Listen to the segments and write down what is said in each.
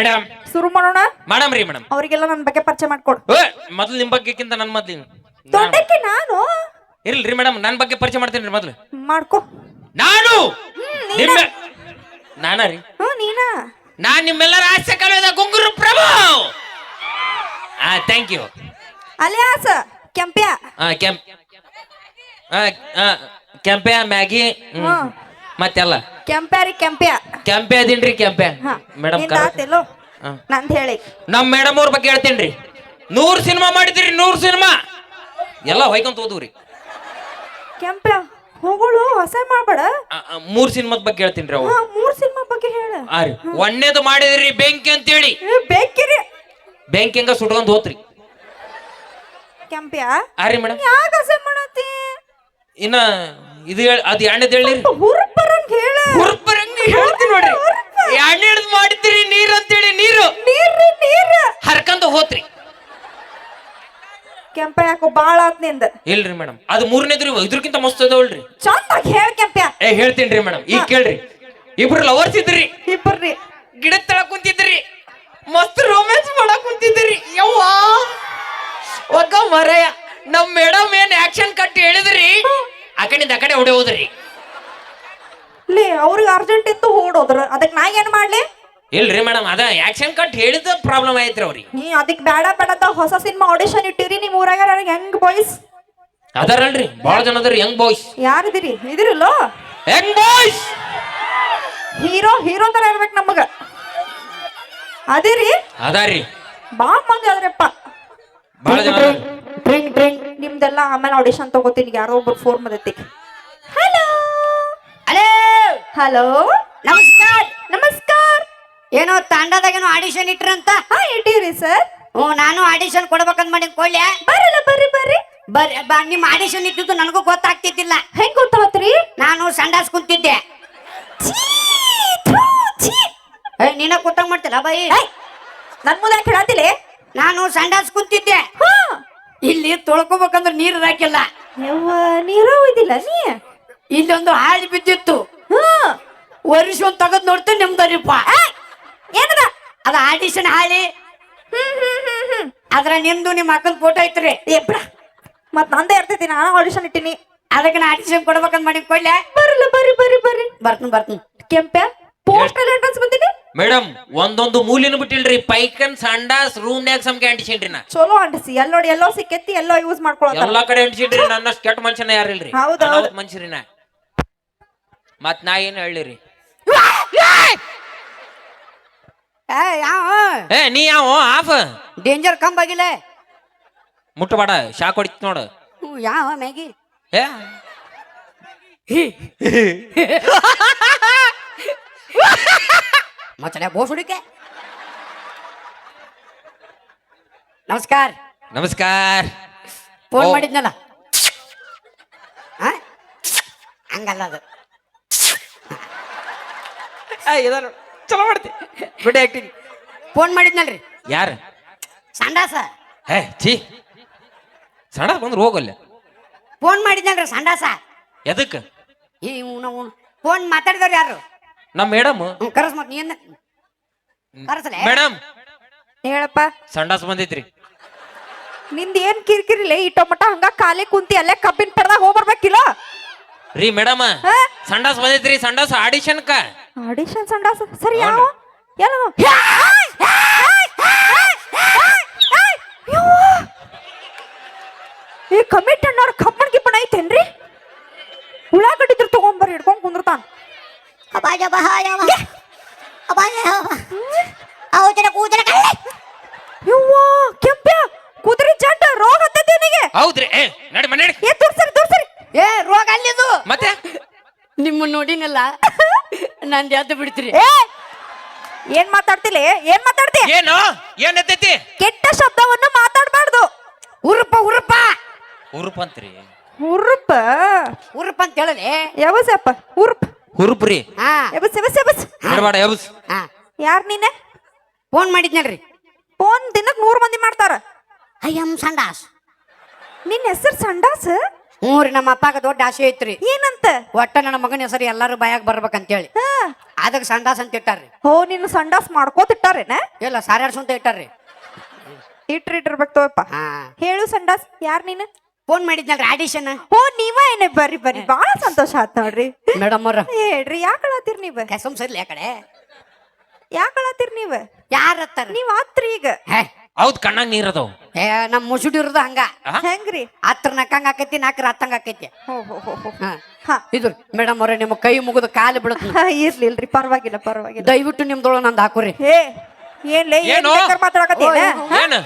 Madam. ಶುರು ಮಾಡೋಣ? Madam ರೀ ಮೇಡಮ್. ಅವರಿಗೆಲ್ಲ ನನ್ನ ಬಗ್ಗೆ ಪರಿಚಯ ಮಾಡ್ಕೊಡು. ಮೊದ್ಲು ನಿಮ್ ಬಗ್ಗೆಕ್ಕಿಂತ ನನ್ನ ಮೊದ್ಲಿನ ದೊಡ್ಡಕ್ಕೆ ನಾನು? ಇರ್ಲಿ ಮೇಡಮ್ ನನ್ನ ಬಗ್ಗೆ ಪರಿಚಯ ಮಾಡ್ತೀನಿ ರೀ ಮೊದ್ಲು. ಮಾಡ್ಕೊ. ನಾನು? ನಿಮ್ಮ ನಾನಾ? ರೀ. ಹ್ಞೂ ನೀನಾ? ನಾನ್ ನಿಮ್ಮೆಲ್ಲರ ಆಸೆ ಕಲಾವಿದ ಗುಂಗುರು ಪ್ರಭು! ಆ ಥ್ಯಾಂಕ್ ಯು ಅಲಿಯಾಸ ಕೆಂಪ್ಯ. ಆ ಕೆಂಪ್ ಆ ಕೆಂಪೆ ಮ್ಯಾಗಿ. ಹ್ಮ್. ಮತ್ತೆಲ್ಲ? ಕೆಂಪ್ಯಾರಿ ಕೆಂಪ್ಯ. ಕೆಂಪೆ ಅದೀನ್ರಿ ಕೆಂಪೆ ಹಾ ಮೇಡಮ್ನಿಂದ ಆತೆಲ್ಲೋ ನಂದ್ ಹೇಳಿ. ನಮ್ ಮೇಡಮ್ ಅವ್ರ ಬಗ್ಗೆ ಹೇಳ್ತೀನ್ರಿ. ನೂರ್ ಸಿನಿಮಾ ಮಾಡಿದ್ರಿ ನೂರ್ ಸಿನಿಮಾ. ಎಲ್ಲ ಹೊಯ್ಕೊಂತ ಹೋದ್ರಿ ಕೆಂಪ್ಯ ಹೋಗಳು ಹೊಸ ಮಾಡ್ಬೇಡ. ಮೂರ್ ಸಿನಿಮಾದ ಬಗ್ಗೆ ಹೇಳ್ತೀನಿ ಅವು ಹಾ ಮೂರ್ ಸಿನಿಮಾ ಬಗ್ಗೆ ಹೇಳ. ಆ ರೀ ಒಂದೇದು ಮಾಡಿದ್ರಿ ಬೆಂಕಿ ಅಂತೇಳಿ. ಹೇಳಿ ಬೇಕಿರಿ ಬೆಂಕಿ ಹಂಗ ಸುಟ್ಕೊಂಡ್ ಹೋತ್ರಿ. ಕೆಂಪ್ಯ ಆ ರೀ ಮೇಡಮ್ ಯಾಕ ಹಸೆ ಮಾಡತ್ತಿ? ಇನ್ನ ಇದು ಹೇಳ್- ಅದ್ ಎಣ್ಣೆದು ಹೇಳಿರಿ. ಹುರ್ಪರಂಗ ಹೇಳ್ತೀನಿ ನೋಡ್ರಿ. ಎರಡನೇದ್ ಮಾಡಿದ್ರಿ ನೀರ್ ಅಂತೇಳಿ ನೀರು. ನೀರು ನೀರು. ಹರ್ಕಂದು ಹೋತ್ರಿ. ಕೆಂಪ ಯಾಕೋ ಬಾಳ ಆತ್ನಿಂದ. ಇಲ್ರಿ ಮೇಡಮ್ ಅದು ಮೂರನೇದ್ರಿ ಇದ್ರಕ್ಕಿಂತ ಮಸ್ತ್ ಅದಾವಲ್ರಿ ಚಂದಾಗಿ ಹೇಳ ಕೆಂಪ ಏ ಹೇಳ್ತೀನಿ ಮೇಡಮ್ ಈಗ ಕೇಳ್ರಿ. ಇಬ್ರು ಲವರ್ಸ್ ಇದ್ರಿ. ಇಬ್ಬರ್ರಿ ಗಿಡದ ತಳ ಕುಂತಿದ್ರಿ. ಮಸ್ತ್ ರೊಮ್ಯಾನ್ಸ್ ಮಾಡಕ್ ಕುಂತಿದ್ರಿ. ಯವ್ವಾ. ಒಕ್ಕ ಮರಯ ನಮ್ ಮೇಡಮ್ ಏನ್ ಆಕ್ಷನ್ ಕಟ್ಟಿ ಹೇಳಿದ್ರಿ? ಆ ಕಡೆಯಿಂದ ಆ ಕಡೆ ಹೊಡೆ ಹೋದ್ರಿ. ಲೇ ಅವ್ರಿಗೆ ಅರ್ಜೆಂಟ್ ಇತ್ತು ಓಡೋದ್ರ ಅದಕ್ಕೆ ನಾ ಏನ್ ಮಾಡ್ಲಿ? ಇಲ್ರಿ ಮೇಡಮ್ ಅದ ಆಕ್ಷನ್ ಕಟ್ ಹೇಳಿದ ಪ್ರಾಬ್ಲಮ್ ಆಯ್ತ್ರಿ ಅವ್ರಿಗೆ. ನೀ ಅದಕ್ಕೆ ಬೇಡ ಬೇಡದ ಹೊಸ ಸಿನಿಮಾ ಆಡಿಷನ್ ಇಟ್ಟಿರಿ ನಿಮ್ ಊರಾಗ ನನಗೆ ಹೆಂಗ್ ಬಾಯ್ಸ್ ಅದಾರಲ್ರಿ ಬಾಳ ಜನ ಅದಾರ ಯಂಗ್ ಬಾಯ್ಸ್ ಯಾರಿದಿರಿ ಇದಿರಲ್ಲೋ? ಯಂಗ್ ಬಾಯ್ಸ್ ಹೀರೋ ಹೀರೋ ತರ ಇರ್ಬೇಕು ನಮಗ. ಅದಿರಿ? ಅದಾರಿ. ಬಾ ಮಂದಿ ಅದ್ರಪ್ಪ ಬಾಳ ಜನ ಅದಾರ. ನಿಮ್ದೆಲ್ಲ ಆಮೇಲೆ ಆಡಿಷನ್ ತಗೋತೀನಿ ಯಾರೋ ಒಬ್ರು ಫೋನ್ ಬಂದೈತಿ ಹಲೋ ಹಲೋ! ಹಲೋ? ನಮಸ್ಕಾರ! ನಮಸ್ಕಾರ! ಏನೋ ತಾಂಡದಾಗೇನೋ ಆಡಿಷನ್ ಇಟ್ರಂತ? ಹಾ ಇಟ್ಟಿರಿ ಸರ್. ಹ್ಞೂ ನಾನು ಆಡಿಷನ್ ಕೊಡ್ಬೇಕಂತ ಮಾಡಿ ಕೊಡ್ಲೆ? ಬರಲ್ಲ ಬರ್ರಿ ಬರ್ರಿ. ಬರ್ರಿ ಬಾ ನಿಮ್ಮ ಆಡಿಷನ್ ಇದ್ದಿದ್ದು ನನಗೂ ಗೊತ್ತಾಗ್ತಿದ್ದಿಲ್ಲ. ಹೆಂಗ್ ಗೊತ್ತಾವತ್ರಿ ನಾನು ಸಂಡಾಸ್ ಕುಂತಿದ್ದೆ. ಛೀ ಛೀ. ಏ ನೀನ ಕೂತಂಗ್ ಮಾಡ್ತಿಲ್ಲ ಬಾಯಿ ನನ್ ಮುಂದೆ ಕೇಳತ್ತಿಲ್ಲ ನಾನು ಸಂಡಾಸ್ ಕುಂತಿದ್ದೆ. ಹಾ. ಇಲ್ಲಿ ತೊಳ್ಕೊಬೇಕಂದ್ರೆ ನೀರು ಹಾಕಿಲ್ಲ. ನೀರು ಇದಿಲ್ಲ ನೀ? ಇಲ್ಲೊಂದು ಹಾಳಿ ಬಿದ್ದಿತ್ತು. ಹಾ ವರ್ಷ ಒಂದ್ ತಗದ್ ನೋಡ್ತೇನೆ ನಿಮ್ದರಿಪ್ಪ. ಏನದ? ಅದ ಆಡಿಷನ್ ಹಾಳಿ. ಅದ್ರ ನಿಮ್ದು ನಿಮ್ಮ ಅಕ್ಕನ ಫೋಟೋ ಐತ್ರಿ. ಬಿಡ. ಮತ್ ನಂದೇ ಇರ್ತೈತಿ ನಾನು ಆಡಿಷನ್ ಇಟ್ಟಿನಿ. ಅದಕ್ಕೆ ನಾ ಆಡಿಷನ್ ಕೊಡ್ಬೇಕಂತ ಮಾಡಿ ಕೊಡ್ಲೆ. ಬರಲ್ಲ ಬರ್ರಿ ಬರ್ರಿ ಬರ್ರಿ ಬರ್ತೀನಿ ಬರ್ತೀನಿ. ಕೆಂಪೆ ಪೋಸ್ಟಲ್ ಎಂಟ್ರೆನ್ಸ್ ಬಂದಿನಿ? ಮೇಡಮ್ ಒಂದೊಂದು ಮೂಲಿನ ಬಿಟ್ಟಿಲ್ರಿ. ಪೈಕನ್ ಸಂಡಾಸ್ ರೂಮ್ನ್ಯಾಗ ಸಮ್ಗೆ ಅಂಟಿಸಿನ್ರಿ ನಾ. ಚಲೋ ಅಂಟಿಸಿ. ಎಲ್ಲ ನೋಡಿ ಎಲ್ಲೋ ಸಿಕ್ಕೆತ್ತಿ ಎಲ್ಲೋ ಯೂಸ್ ಮಾಡ್ಕೊಳತ್ತಾರ. ಎಲ್ಲಾ ಕಡೆ ಅಂಟಿಸಿನ್ರಿ. ನನ್ನಷ್ಟು ಕೆಟ್ಟ ಮನುಷ್ಯನ ಯಾರಿಲ್ರಿ. ಹೌದ್ ಹೌದ್. ಮನುಷ್ಯರಿ ನಾ ಮತ್ ನಾ ಏನ್ ಹೇಳಿರಿ ಏ ಯಾವ ಏ ನೀ ಯಾವ ಆಫ್. ಡೇಂಜರ್ ಕಂಬ ಆಗಿಲ್ಲ ಮುಟ್ಟಬೇಡ ಶಾಕ್ ಹೊಡಿತ್ ನೋಡು. ಹ್ಞೂ ಯಾವ ಮ್ಯಾಗಿ? ಏ? ಮಚ್ಚಲೆ ಬೋಸುಡಿಕೆ ನಮಸ್ಕಾರ. ನಮಸ್ಕಾರ. ಫೋನ್ ಓ. ಮಾಡಿದ್ನಲ್ಲ. ಆ? ಹಂಗಲ್ಲ ಅದು. ಚಲೋ ಮಾಡ್ತಿ. ಬಿಡಿ ಆಕ್ಟಿಂಗ್ ಫೋನ್ ಮಾಡಿದ್ನಲ್ರಿ. ಯಾರು? ಸಂಡಾಸ. ಹೇ ಛೀ. ಸಣ್ಣ ಬಂದ್ರೆ ಹೋಗಲ್ಲ ಫೋನ್ ಮಾಡಿದ್ನಲ್ರಿ ಸಂಡಾಸ. ಎದಕ್ಕೆ ಈ ನಾವು ಫೋನ್ ಮಾತಾಡಿದವ್ರು ಯಾರು? ನಮ್ಮ ಮೇಡಮ್ ಹ್ಞೂ ಮತ್ತೆ ಮತ್ ನೀನ್ ಕರಸಲೆ? ಮೇಡಮ್ ಹೇಳಪ್ಪ. ಸಂಡಾಸ್ ಬಂದೈತ್ರಿ ನಿಂದ ಏನ್ ಕಿರಿಕಿರಿಲೆ ಈ ಟೊಮಟ ಹಂಗ ಖಾಲಿ ಕುಂತಿ ಅಲ್ಲೇ ಕಬ್ಬಿನ ಪಡ್ದಾಗ ಹೋಗ್ಬರ್ಬೇಕಿಲ್ಲ? ರೀ ಮೇಡಮ್ ಹಾ? ಸಂಡಾಸ್ ಬಂದೈತ್ರಿ ಸಂಡಾಸ್ ಆಡಿಷನ್ ಕ. ಆಡಿಷನ್ ಸಂಡಾಸ ಸರಿ ಯಾವ ಏನದು ಈ ಕಮಿಟ್ ಅಣ್ಣವ್ರ ಕಬ್ಬಣ್ ಗಿಬ್ಬಣ ಐತೇನ್ರಿ ಉಳ್ಳಾಗಡ್ಡಿದ್ರು ತಗೊಂಬರ್ರಿ ಇಡ್ಕೊಂಡ್ ಕುಂದ್ರತಾನ ಅಪಾಯ ಅಬಾಯ ಅಪಾಯ ಅವತರ ಕೂದಲ ಕಳ್ಳೆ ಯವ್ವ ಕೆಂಪ್ಯ ಕುದುರೆ ಜಂಟ ರೋಗ ಹತ್ತೈತಿ ನಿನಗೆ ಹೌದ್ರಿ ಏ ನಡಿ ಮನೆ ಏ ತೋರ್ಸರಿ ತೋರ್ಸರಿ ಏ ರೋಗ ಅಲ್ಲಿದು ಮತ್ತೆ ನಿಮ್ಮ ನೋಡಿನಲ್ಲ? ನಂದು ಯಾವ್ದು ಬಿಡ್ತೀರಿ? ಏ ಏನ್ ಮಾತಾಡ್ತಿಲ್ಲ ಏನ್ ಮಾತಾಡ್ತಿ? ಏನು? ಏನ್ ಎತ್ತೈತಿ ಕೆಟ್ಟ ಶಬ್ದವನ್ನು ಮಾತಾಡಬಾರ್ದು. ಉರುಪ ಉರುಪ. ಹುರುಪ್ ಅಂತ್ರಿ. ಉರುಪ? ಉರುಪ ಅಂತ ಹೇಳಲೆ? ಯಾವಸಪ್ಪ ಉರುಪ. ಹುರುಪ್ ರೀ. ಹಾ. ಎಬಸ್ ಎಬಸ್ ಎಬಸ್ ಬಿಡಬೇಡ ಎಬ್ಸ್ ಹಾ. ಯಾರ್ ನೀನೆ? ಫೋನ್ ಮಾಡಿದ್ನಲ್ರಿ. ಫೋನ್ ದಿನಕ್ಕೆ ನೂರು ಮಂದಿ ಮಾಡ್ತಾರ. ಐ ಎಂ ಸಂಡಾಸ್. ನಿನ್ನ ಹೆಸರು ಸಂಡಾಸ್? ಹ್ಞೂ ರೀ ನಮ್ಮ ಅಪ್ಪಾಗ ದೊಡ್ಡ ಆಸೆ ಐತ್ರಿ. ಏನಂತ? ಒಟ್ಟ ನನ್ನ ಮಗನ ಹೆಸರು ಎಲ್ಲಾರು ಬಾಯಾಗ ಬರ್ಬೇಕಂತೇಳಿ. ಅದಕ್ಕೆ ಸಂಡಾಸ್ ಅಂತ ಇಟ್ಟಾರ್ರಿ. ಹೋ ನಿನ್ನ ಸಂಡಾಸ್ ಮಾಡ್ಕೋತ ಇಟ್ಟಾರೇನ? ಇಲ್ಲ ಸಾರ್ಯಾಡ್ಸು ಅಂತ ಇಟ್ಟಾರ್ರಿ. ಇಟ್ರಿ ಇಟ್ಟಿರ್ಬೇಕು ತೋಪ್ಪ ಹೇಳು ಸಂಡಾಸ್ ಯಾರ್ ನೀನು? Phone ಮಾಡಿದ್ನಲ್ರಿ audition. ಓ ನೀವ ಏನೇ ಬರ್ರಿ ಬರ್ರಿ. ಬಹಳ ಸಂತೋಷ ಆತ್ ನೋಡ್ರಿ. ಮೇಡಮ್ ಅವ್ರ. ಹೇಳ್ರಿ ಯಾಕೆ ಹೇಳತ್ತೀರ್ ನೀವ್? ಕೆಸಮ್ ಸರ್ಲಿ ಆ ಕಡೆ. ಯಾಕೆ ಹೇಳತ್ತೀರ್ ನೀವ್? ಯಾರ ನೀವ್ ಆತ್ರಿ ಈಗ. ಹೌದ್ ಕಣ್ಣಾಗ ನೀರದು ಅದಾವ. ಏ ನಮ್ಮ ಮುಸುಡಿ ಇರೋದು ಹಂಗ. ಹೆಂಗ್ರಿ? ಹತ್ರ ನಕ್ಕಂಗ ಆಕೈತಿ ನಾಲ್ಕರ ಹತ್ತಂಗ ಆಕೈತಿ. ಹೋ ಹೋ ಹೋ ಹೋ. ಹಾ. ಹಾ. ಇದು ಮೇಡಮ್ ಅವ್ರೆ ನಿಮ್ಮ ಕೈ ಮುಗಿದು ಕಾಲು ಬಿಡುತ್ತ ಹಾ, ಇರ್ಲಿ ಇಲ್ರಿ ಪರವಾಗಿಲ್ಲ ಪರವಾಗಿಲ್ಲ. ದಯವಿಟ್ಟು ನಿಮ್ದೊಳ ನಂದು ಹಾಕೋರಿ. ಏ ಏನ್ಲೇ ಏನ್ ಏನು? ಬೇಕಾರ್ ಏನ್?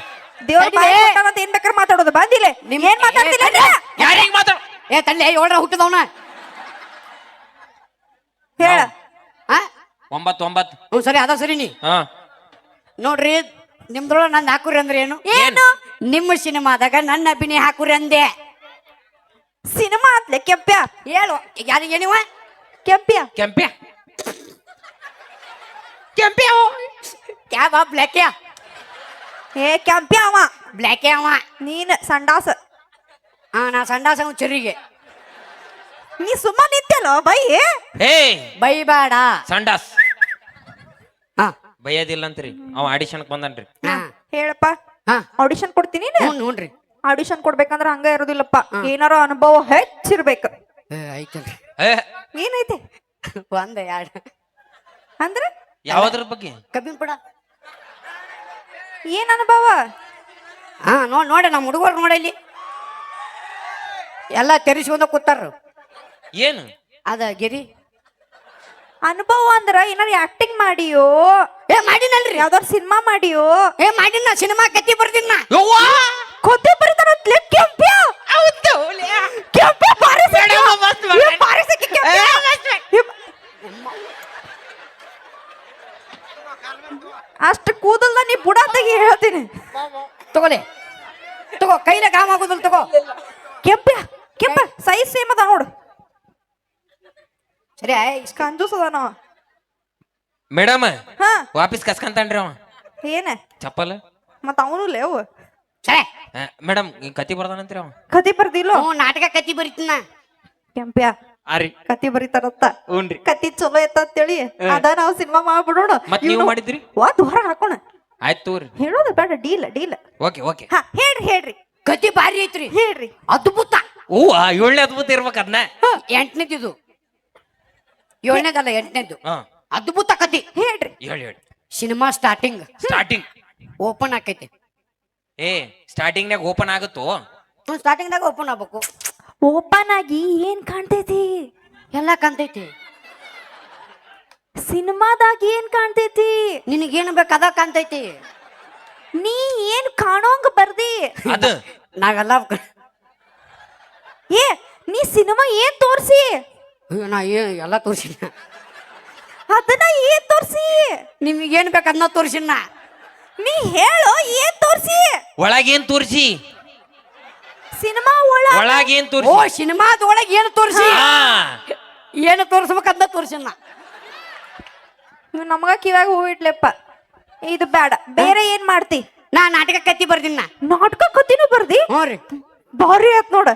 ದೇವ್ರ. ಬಾಯಿ ಕೊಟ್ಟಾನಂತ ಏನ್ ಬೇಕಾರ್ ಮಾತಾಡೋದು? ಬಂದಿಲ್ಲ ನಿಮ್- ಏನ್ ಮಾತಾಡ್ತಿಲ್ಲ ಏ, ತಡಿ. ಯಾರಿಗ್ ಮಾತಾಡ ಏ ತಳ್ಳಿ ಏಳ್ರ ಹುಟ್ಟಿದವನ? ಹೇಳ. ಹಾ ಒಂಬತ್ ಒಂಬತ್. ಹ್ಞೂ ಸರಿ ಅದ ಸರಿ ನೀ. ಹಾ. ನೋಡ್ರಿ ನಿಮ್ದೊಳ ನಂದು ಹಾಕುರಿ ಅಂದ್ರೆ ಏನು? ಏನು? ನಿಮ್ಮ ಸಿನಿಮಾದಾಗ ನನ್ನ ಅಭಿನಯ ಹಾಕುರಿ ಅಂದೆ. ಸಿನಿಮಾ ಆತ್ಲೆ ಕೆಂಪ್ಯ? ಹೇಳು. ಯಾರಿಗೆ ನೀವ ಕೆಂಪ್ಯ? ಕೆಂಪ್ಯ? ಕೆಂಪ್ಯ ಕ್ಯಾಬ ಬ್ಲ್ಯಾಕ್ಯಾ? ಏ ಕೆಂಪ್ಯ ಅವ. ಬ್ಲ್ಯಾಕೆ ಅವ. ನೀನು ಸಂಡಾಸ. ಹಾ ನಾ ಸಂಡಾಸ ಅವ್ನ್ ಚರಿಗೆ. ನೀ ಸುಮ್ಮ ನಿಂತಲ್ಲ ಬೈ? ಹೇ! ಬೈಬೇಡ. ಸಂಡಾಸ್. ಅಂತ ಅಂತ್ರಿ ಅವ ಆಡಿಷನ್ಕ್ ಬಂದನ್ರಿ. ಹಾ. ಹೇಳಪ್ಪ. ಹಾ. ಆಡಿಷನ್ ಕೊಡ್ತೀನಿ ಹ್ಞೂ ನೋಡ್ರಿ. ಆಡಿಷನ್ ಕೊಡ್ಬೇಕಂದ್ರ ಹಂಗ ಇರೋದಿಲ್ಲಪ್ಪ. ಏನಾರ ಅನುಭವ ಹೆಚ್ಚಿರ್ಬೇಕು. ಏ ಐತಲ್ರಿ ಏ. ಏನೈತೆ? ಒಂದ ಎರಡು. ಅಂದ್ರ? ಯಾವ್ದ್ರ ಬಗ್ಗೆ? ಕಬ್ಬಿನ ಪಡ. ಏನ್ ಅನುಭವ? ಹಾ ನೋಡ್ ನೋಡಿ ನಮ್ಮ ಹುಡುಗರು ನೋಡಲ್ಲಿ ಎಲ್ಲಾ ತೆರಿಸ್ಕೊಂಡ ಕೂತಾರ ಏನು? ಅದ ಗಿರಿ. ಅನುಭವ ಅಂದ್ರ ಏನಾರ ಆಕ್ಟಿಂಗ್ ಮಾಡಿಯೋ ಏ ಮಾಡಿನಲ್ರಿ. ಯಾವ್ದಾರು ಸಿನಿಮಾ ಮಾಡಿಯೋ ಏ ಮಾಡಿನ ಸಿನಿಮಾ ಕತ್ತಿ ಬರ್ದಿನ. ಕೊದ್ದೆ ಬರೀತಾರತ್ಲೆ ಕೆಂಪ್ಯ. ಅಷ್ಟ್ ಕೂದಲ್ದ ನೀ ಬುಡ ತೆಗಿ ಹೇಳ್ತೀನಿ. ತಗೋಲೆ. ತಗೋ ಕೈಲ ಗಾಮ ಆಗೋದಿಲ್ಲ ತಗೋ. ಕೆಂಪ್ಯ ಕೆಂಪ ಸೈಜ್ ಸೇಮ್ ಅದ ನೋಡು. ಸರಿ ಕಂಜೂಸ್ ಅದ ನಾವ ಮೇಡಮ್ ಹಾ. ವಾಪಸ್ ಕಸ್ಕಂತಾನ್ರಿ ಅವ. ಏನ? ಚಪ್ಪಲ್. ಮತ್ತ ಅವನು ಲೇವು ಸರಿ. ಮೇಡಮ್ ಕತಿ ಬರ್ದಾನಂತ್ರಿ ಅವ. ಕತಿ ಬರ್ದಿಲ್ಲೋ. ಹ್ಞೂ ನಾಟಕ ಕತ್ತಿ ಬರೀತೀನ. ಕೆಂಪ್ಯ ಆರಿ ಕತಿ ಬರೀತಾರತ್ತ ಹ್ಞೂನ್ರಿ ಕತಿ ಚಲೋ ಐತ ಅಂತೇಳಿ ಅದ ನಾವು ಸಿನಿಮಾ ಮಾಡ್ಬಿಡೋಣ. ಮತ್ ನೀವ್ ಮಾಡಿದ್ರಿ? ವಾತ್ ಹೊರ ಹಾಕೋಣ. ಆಯ್ತು ತೋರಿ ಹೇಳೋದು ಬೇಡ ಡೀಲ್ ಡೀಲ್. Okay okay. ಹಾ ಹೇಳ್ರಿ ಹೇಳ್ರಿ. ಕತಿ ಬಾರಿ ಐತ್ರಿ. ಹೇಳ್ರಿ. ಅದ್ಭುತ. ಓ ಏಳನೇ ಅದ್ಭುತ ಇರ್ಬೇಕು ಅದನ್ನ ಎಂಟನೇದು ಏಳನೇದಲ್ಲ ಎಂಟನೇದು. ಹಾ. ಅದ್ಭುತ ಕತಿ. ಹೇಳ್ರಿ. ಹೇಳಿ ಹೇಳಿ. ಸಿನಿಮಾ ಸ್ಟಾರ್ಟಿಂಗ್ ಸ್ಟಾರ್ಟಿಂಗ್ ಓಪನ್ ಆಕೈತಿ. ಏ ಸ್ಟಾರ್ಟಿಂಗ್ನಾಗ ಓಪನ್ ಆಗುತ್ತೋ? ಸ್ಟಾರ್ಟಿಂಗ್ ಸ್ಟಾರ್ಟಿಂಗ್ದಾಗ ಓಪನ್ ಆಗ್ಬೇಕು. ಓಪನ್ ಆಗಿ ಏನ್ ಕಾಣ್ತೈತಿ? ಎಲ್ಲ ಕಾಣ್ತೈತಿ. ಸಿನಿಮಾದಾಗ ಏನ್ ಕಾಣ್ತೈತಿ? ನಿನಗೇನು ಬೇಕು ಅದ ಕಾಣ್ತೈತಿ. ನೀ ಏನ್ ಕಾಣೋಂಗ ಬರ್ದಿ? ಅದು. ನಾವೆಲ್ಲ ಏ ನೀ ಸಿನಿಮಾ ಏನ್ ತೋರ್ಸಿ? ಅಯ್ಯೋ, ನಾ ಏ ಎಲ್ಲ ತೋರಿಸಿನ ಅದನ್ನ ಏನ್ ತೋರ್ಸಿ? ನಿಮಗೇನು ಬೇಕು ಅದನ್ನ ತೋರ್ಸಿನ ನೀ ಹೇಳು ಏನ್ ತೋರ್ಸಿ? ಒಳಗೇನ್ ತೋರಿಸಿ? ಸಿನಿಮಾ ಒಳ ಒಳಗೇನ್ ಓ ತೋರಿಸಿ ಸಿನಿಮಾದೊಳಗೆ ಏನು ತೋರಿಸಿ? ಹಾ. ಏನು ತೋರಿಸ್ಬೇಕು ಅದನ್ನ ತೋರ್ಸಿನ ಇವ್ ನಮಗ ಕಿವಾಗ ಹೂವಿಡ್ಲೆಪ್ಪ ಇದು ಬೇಡ ಬೇರೆ ಏನ್ ಮಾಡ್ತಿ? ನಾ ನಾಟಕ ಕತ್ತಿ ಬರ್ದಿನ ನಾಟಕ ಕತ್ತಿನೂ ಬರ್ದಿ? ಹ್ಞೂ ರೀ. ಭಾರಿ ಆತ್ ನೋಡ.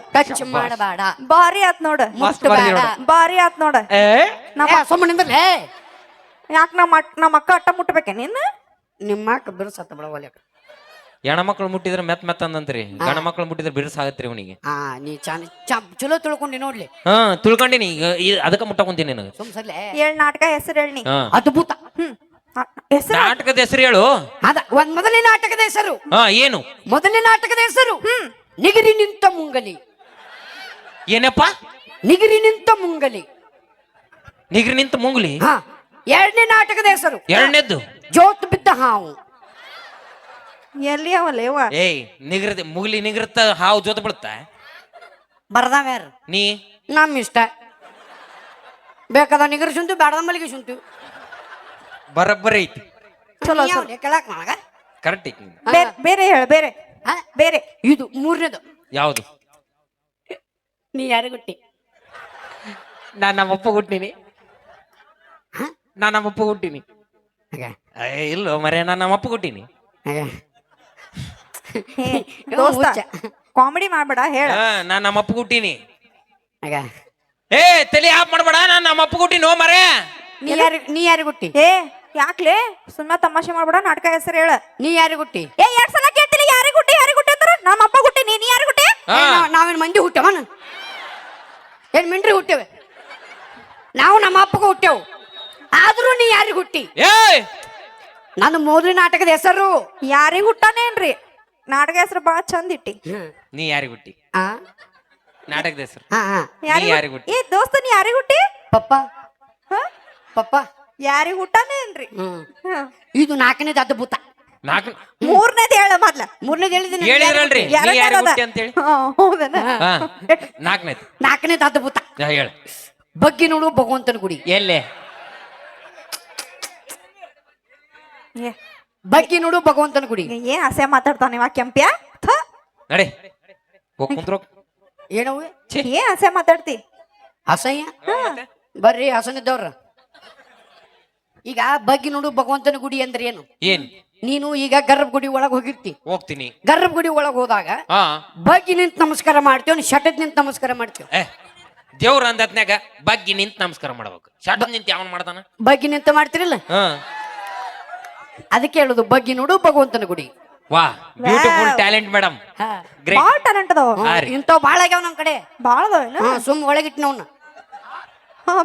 ಮಾಡಬೇಡ. ಭಾರಿ ಆತ್ ನೋಡ. ಮಸ್ತ್. ಬರ್ದಿ ನೋಡು. ಭಾರಿ ಆತ್ ನೋಡ. ಏ? ನಮ್ಮ ಯಾಕ ನಮ್ಮ ಅಟ್- ನಮ್ಮ ಅಕ್ಕ ಅಟ್ಟ ಮುಟ್ಬೇಕೆ ನಿನ್ನ? ನಿಮ್ಮ ಅಕ್ಕ ಬಿರುಸತ್ತ ಬಿಡವಲ್ಲ ಎಣ್ಣ ಮಕ್ಳು ಮುಟ್ಟಿದ್ರೆ ಮೆತ್ ಮೆತ್ ಅಂದಂತ್ರಿ. ಗಣ ಮಕ್ಳು ಮುಟ್ಟಿದ್ರೆ ಬಿರ್ಸ್ ಆಗತ್ರಿ ಅವನಿಗೆ. ಹಾ ನೀ ಚ ಚಲೋ ತಿಳ್ಕೊಂಡಿ ನೋಡ್ಲಿ. ಹಾ ತಿಳ್ಕೊಂಡಿನಿ. ಈಗ ಈ- ಅದಕ್ಕ ಮುಟ್ಟಕೊಂತೀನಿ ನನಗೆ. ಸುಮ್ ಸರ್ಲೆ. ಏಳ್ ನಾಟಕ ಹೆಸರು ಹೇಳಿ ಹಾ. ಅದ್ಭುತ. ಹ್ಮ್. ಹೆಸರು ನಾಟಕದ ಹೆಸರು ಹೇಳು. ಅದ ಒಂದ್ ಮೊದಲಿನ ನಾಟಕದ ಹೆಸರು. ಹಾ ಏನು? ಮೊದಲಿನ ನಾಟಕದ ಹೆಸರು. ನಿಗಿರಿ ನಿಂತ ಮುಂಗಲಿ. ಏನಪ್ಪ? ನಿಗಿರಿ ನಿಂತ ಮುಂಗಲಿ. ನಿಗ್ರಿ ನಿಂತ ಮುಂಗಲಿ? ಹಾ ಎರಡನೇ ನಾಟಕದ ಹೆಸರು. ಎರಡನೇದ್ದು? ಜೋತ್ ಬಿದ್ದ ಹಾವು. ಎಲ್ಲಿ ಅವಲ್ಲೇವ ಏಯ್ ನಿಗ್ರದ ಮುಗ್ಲಿ ನಿಗ್ರತ ಹಾವು ಜೊತೆ ಬಿಡುತ್ತ ಬರದಾವ ಯಾರು? ನೀ? ನಮ್ ಇಷ್ಟ. ಬೇಕಾದ ನಿಗರ್ ಸುಂತು ಬೇಡದ ಮಲ್ಲಿಗೆ ಸುಂತು ಬರಬ್ಬರಿ ಐತಿ. ಚಲೋ ಯಾವ್ದು? ಕೇಳಾಕ್ ನನಗ? ಕರೆಕ್ಟ್ ಐತಿ ಬೇರೆ ಬೇರೆ ಹೇಳ ಬೇರೆ. ಹಾ? ಬೇರೆ. ಇದು ಮೂರನೇದು. ಯಾವುದು? ನೀ ಯಾರು ಗುಟ್ಟಿ ನಾನು ನಮ್ಮ ಅಪ್ಪ ಹುಟ್ಟಿನಿ. ಹಾ? ನಮ್ಮ ಅಪ್ಪ ಹುಟ್ಟಿನಿ. ಏ, ಇಲ್ಲ ಮರೆ ನಾನು ನಮ್ಮ ಅಪ್ಪ ಹುಟ್ಟಿನಿ. ಹೇ, ದೋಸ್ತ. ಹುಚ್ಚ. ಕಾಮಿಡಿ ಮಾಡ್ಬೇಡ ಹೇಳ. ನಾನು ನಾನ್ ನಮ್ಮ ಅಪ್ಪ ಹುಟ್ಟಿನಿ. ಆಗ ಏ ತಲೆ ಆಪ್ ಮಾಡ್ಬೇಡ ನಾನು ನಮ್ಮ ಅಪ್ಪ ಹುಟ್ಟಿನಿ ಮರೆ. ನೀ ಯಾರು ನೀ ಯಾರು ಹುಟ್ಟಿ? ಏ ಯಾಕ್ಲೆ? ಸುಮ್ಮನೆ ತಮಾಷೆ ಮಾಡ್ಬೇಡ ನಾಟಕ ಹೆಸರು ಹೇಳ. ನೀ ಯಾರು ಹುಟ್ಟಿ? ಏ ಎರಡ್ ಸಲ ಕೇಳ್ತಿಲ್ಲ ಯಾರಿಗೆ ಗುಟ್ಟಿ ಯಾರಿಗೆ ಗುಟ್ಟಿ ಅಂತಾರ ನಮ್ಮ ಅಪ್ಪ ಗುಟ್ಟಿ ನೀನ್ ಯಾರಿಗೆ ಗುಟ್ಟಿ ಹಾ ಏ, ನಾವ್- ನಾವೇನ್ ಮಂದಿ ಹುಟ್ಟವ ನಾನು ಏನ್ ಮಿಂಡ್ರಿ ಹುಟ್ಟೇವೆ ನಾವು ನಮ್ಮ ಅಪ್ಪಗ ಹುಟ್ಟೆವು ಆದ್ರೂ ನೀ ಯಾರಿಗೆ ಹುಟ್ಟಿ ಏ ನನ್ನ ಮೊದಲು ನಾಟಕದ ಹೆಸರು ಯಾರಿಗೆ ಹುಟ್ಟಾನೇನ್ರಿ ನಾಟಕ ಹೆಸರು ಬಾಳ ಚಂದ ಇಟ್ಟಿ ನೀ ಯಾರಿಗೆ ಹುಟ್ಟಿ ಆ ನಾಟಕದ ಹೆಸರು ಹಾ ಹಾ ನೀ ಯಾರಿಗ್ ಯಾರಿಗೆ ಹುಟ್ಟಿ ಏ ದೋಸ್ತ ನೀ ಯಾರಿಗೆ ಹುಟ್ಟಿ ಪಪ್ಪ ಹ? ಪಪ್ಪ ಯಾರಿಗೆ ಹುಟ್ಟಾನೇನ್ರಿ ಹ್ಮ್ ಹ. ಇದು ನಾಲ್ಕನೇದು ಅದ್ಭುತ ನಾಲ್ಕು ಮೂರನೇದು ಹೇಳ ಮೊದ್ಲ. ಮೂರನೇದು ಹೇಳಿದ್ದೀನಿ ಹೇಳಿದ್ರಲ್ರಿ. ನೀ ಯಾರಿಗೆ ಹುಟ್ಟಿ ಅಂತೇಳಿ? ಹಾ, ನಾಲ್ಕನೇದು. ನಾಲ್ಕನೇದು ಅದ್ಭುತ. ಹೇಳ. ಬಗ್ಗೆ ನೋಡು ಭಗವಂತನ ಗುಡಿ. ಎಲ್ಲಿ? ಏ, ಬಗ್ಗೆ ನೋಡು ಭಗವಂತನ ಗುಡಿ. ಏನ್ ಆಸೆ ಮಾತಾಡ್ತಾನೆ ಇವ ಕೆಂಪ್ಯ? ಥ, ನಡಿ. ಹೋಗ್ ಕುಂತ್ರೋ ಏನವು ಏನ್ ಹಸೆ ಮಾತಾಡ್ತಿ? ಅಸಹ್ಯ? ಬರ್ರಿ ಹಸನಿದ್ದವ್ರ ಈಗ ಬಗ್ಗೆ ನೋಡು ಭಗವಂತನ ಗುಡಿ ಅಂದ್ರೆ ಏನು? ಏನ್? ನೀನು ಈಗ ಗರ್ಭ ಗುಡಿ ಒಳಗ್ ಹೋಗಿರ್ತಿ. ಹೋಗ್ತೀನಿ. ಗರ್ಭ ಗುಡಿ ಒಳಗ್ ಹೋದಾಗ ಹಾ. ಬಗ್ಗೆ ನಿಂತ ನಮಸ್ಕಾರ ಮಾಡ್ತೇವ್ ಶಟದ್ ನಿಂತ ನಮಸ್ಕಾರ ಮಾಡ್ತೇವ್. ಏ ದೇವ್ರ ಅಂದತ್ನ್ಯಾಗ ಬಗ್ಗಿ ನಿಂತ ನಮಸ್ಕಾರ ಮಾಡ್ಬೇಕು. ಶಟ್ ನಿಂತ ಯಾವನ್ ಮಾಡ್ತಾನ? ಬಗ್ಗಿ ನಿಂತ ಮಾಡ್ತಿರಲ್ಲ? ಹಾ. ಅದಕ್ಕೆ ಹೇಳುದು ಬಗ್ಗಿ ನೋಡು ಭಗವಂತನ ಗುಡಿ. ವಾ ಬ್ಯೂಟಿಫುಲ್ ಟ್ಯಾಲೆಂಟ್ ಮೇಡಮ್ ಹಾ. ಗ್ರೇಟ್ ಬಾಳ್ ಟ್ಯಾಲೆಂಟ್ ಅದಾವ. ಹಾ ರೀ. ಇಂಥವ್ ಬಾಳ ಆಗ್ಯಾವ ನಮ್ ಕಡೆ. ಬಾಳ ಹಾ ಸುಮ್ ಒಳಗಿಟ್ಟು ಹಾ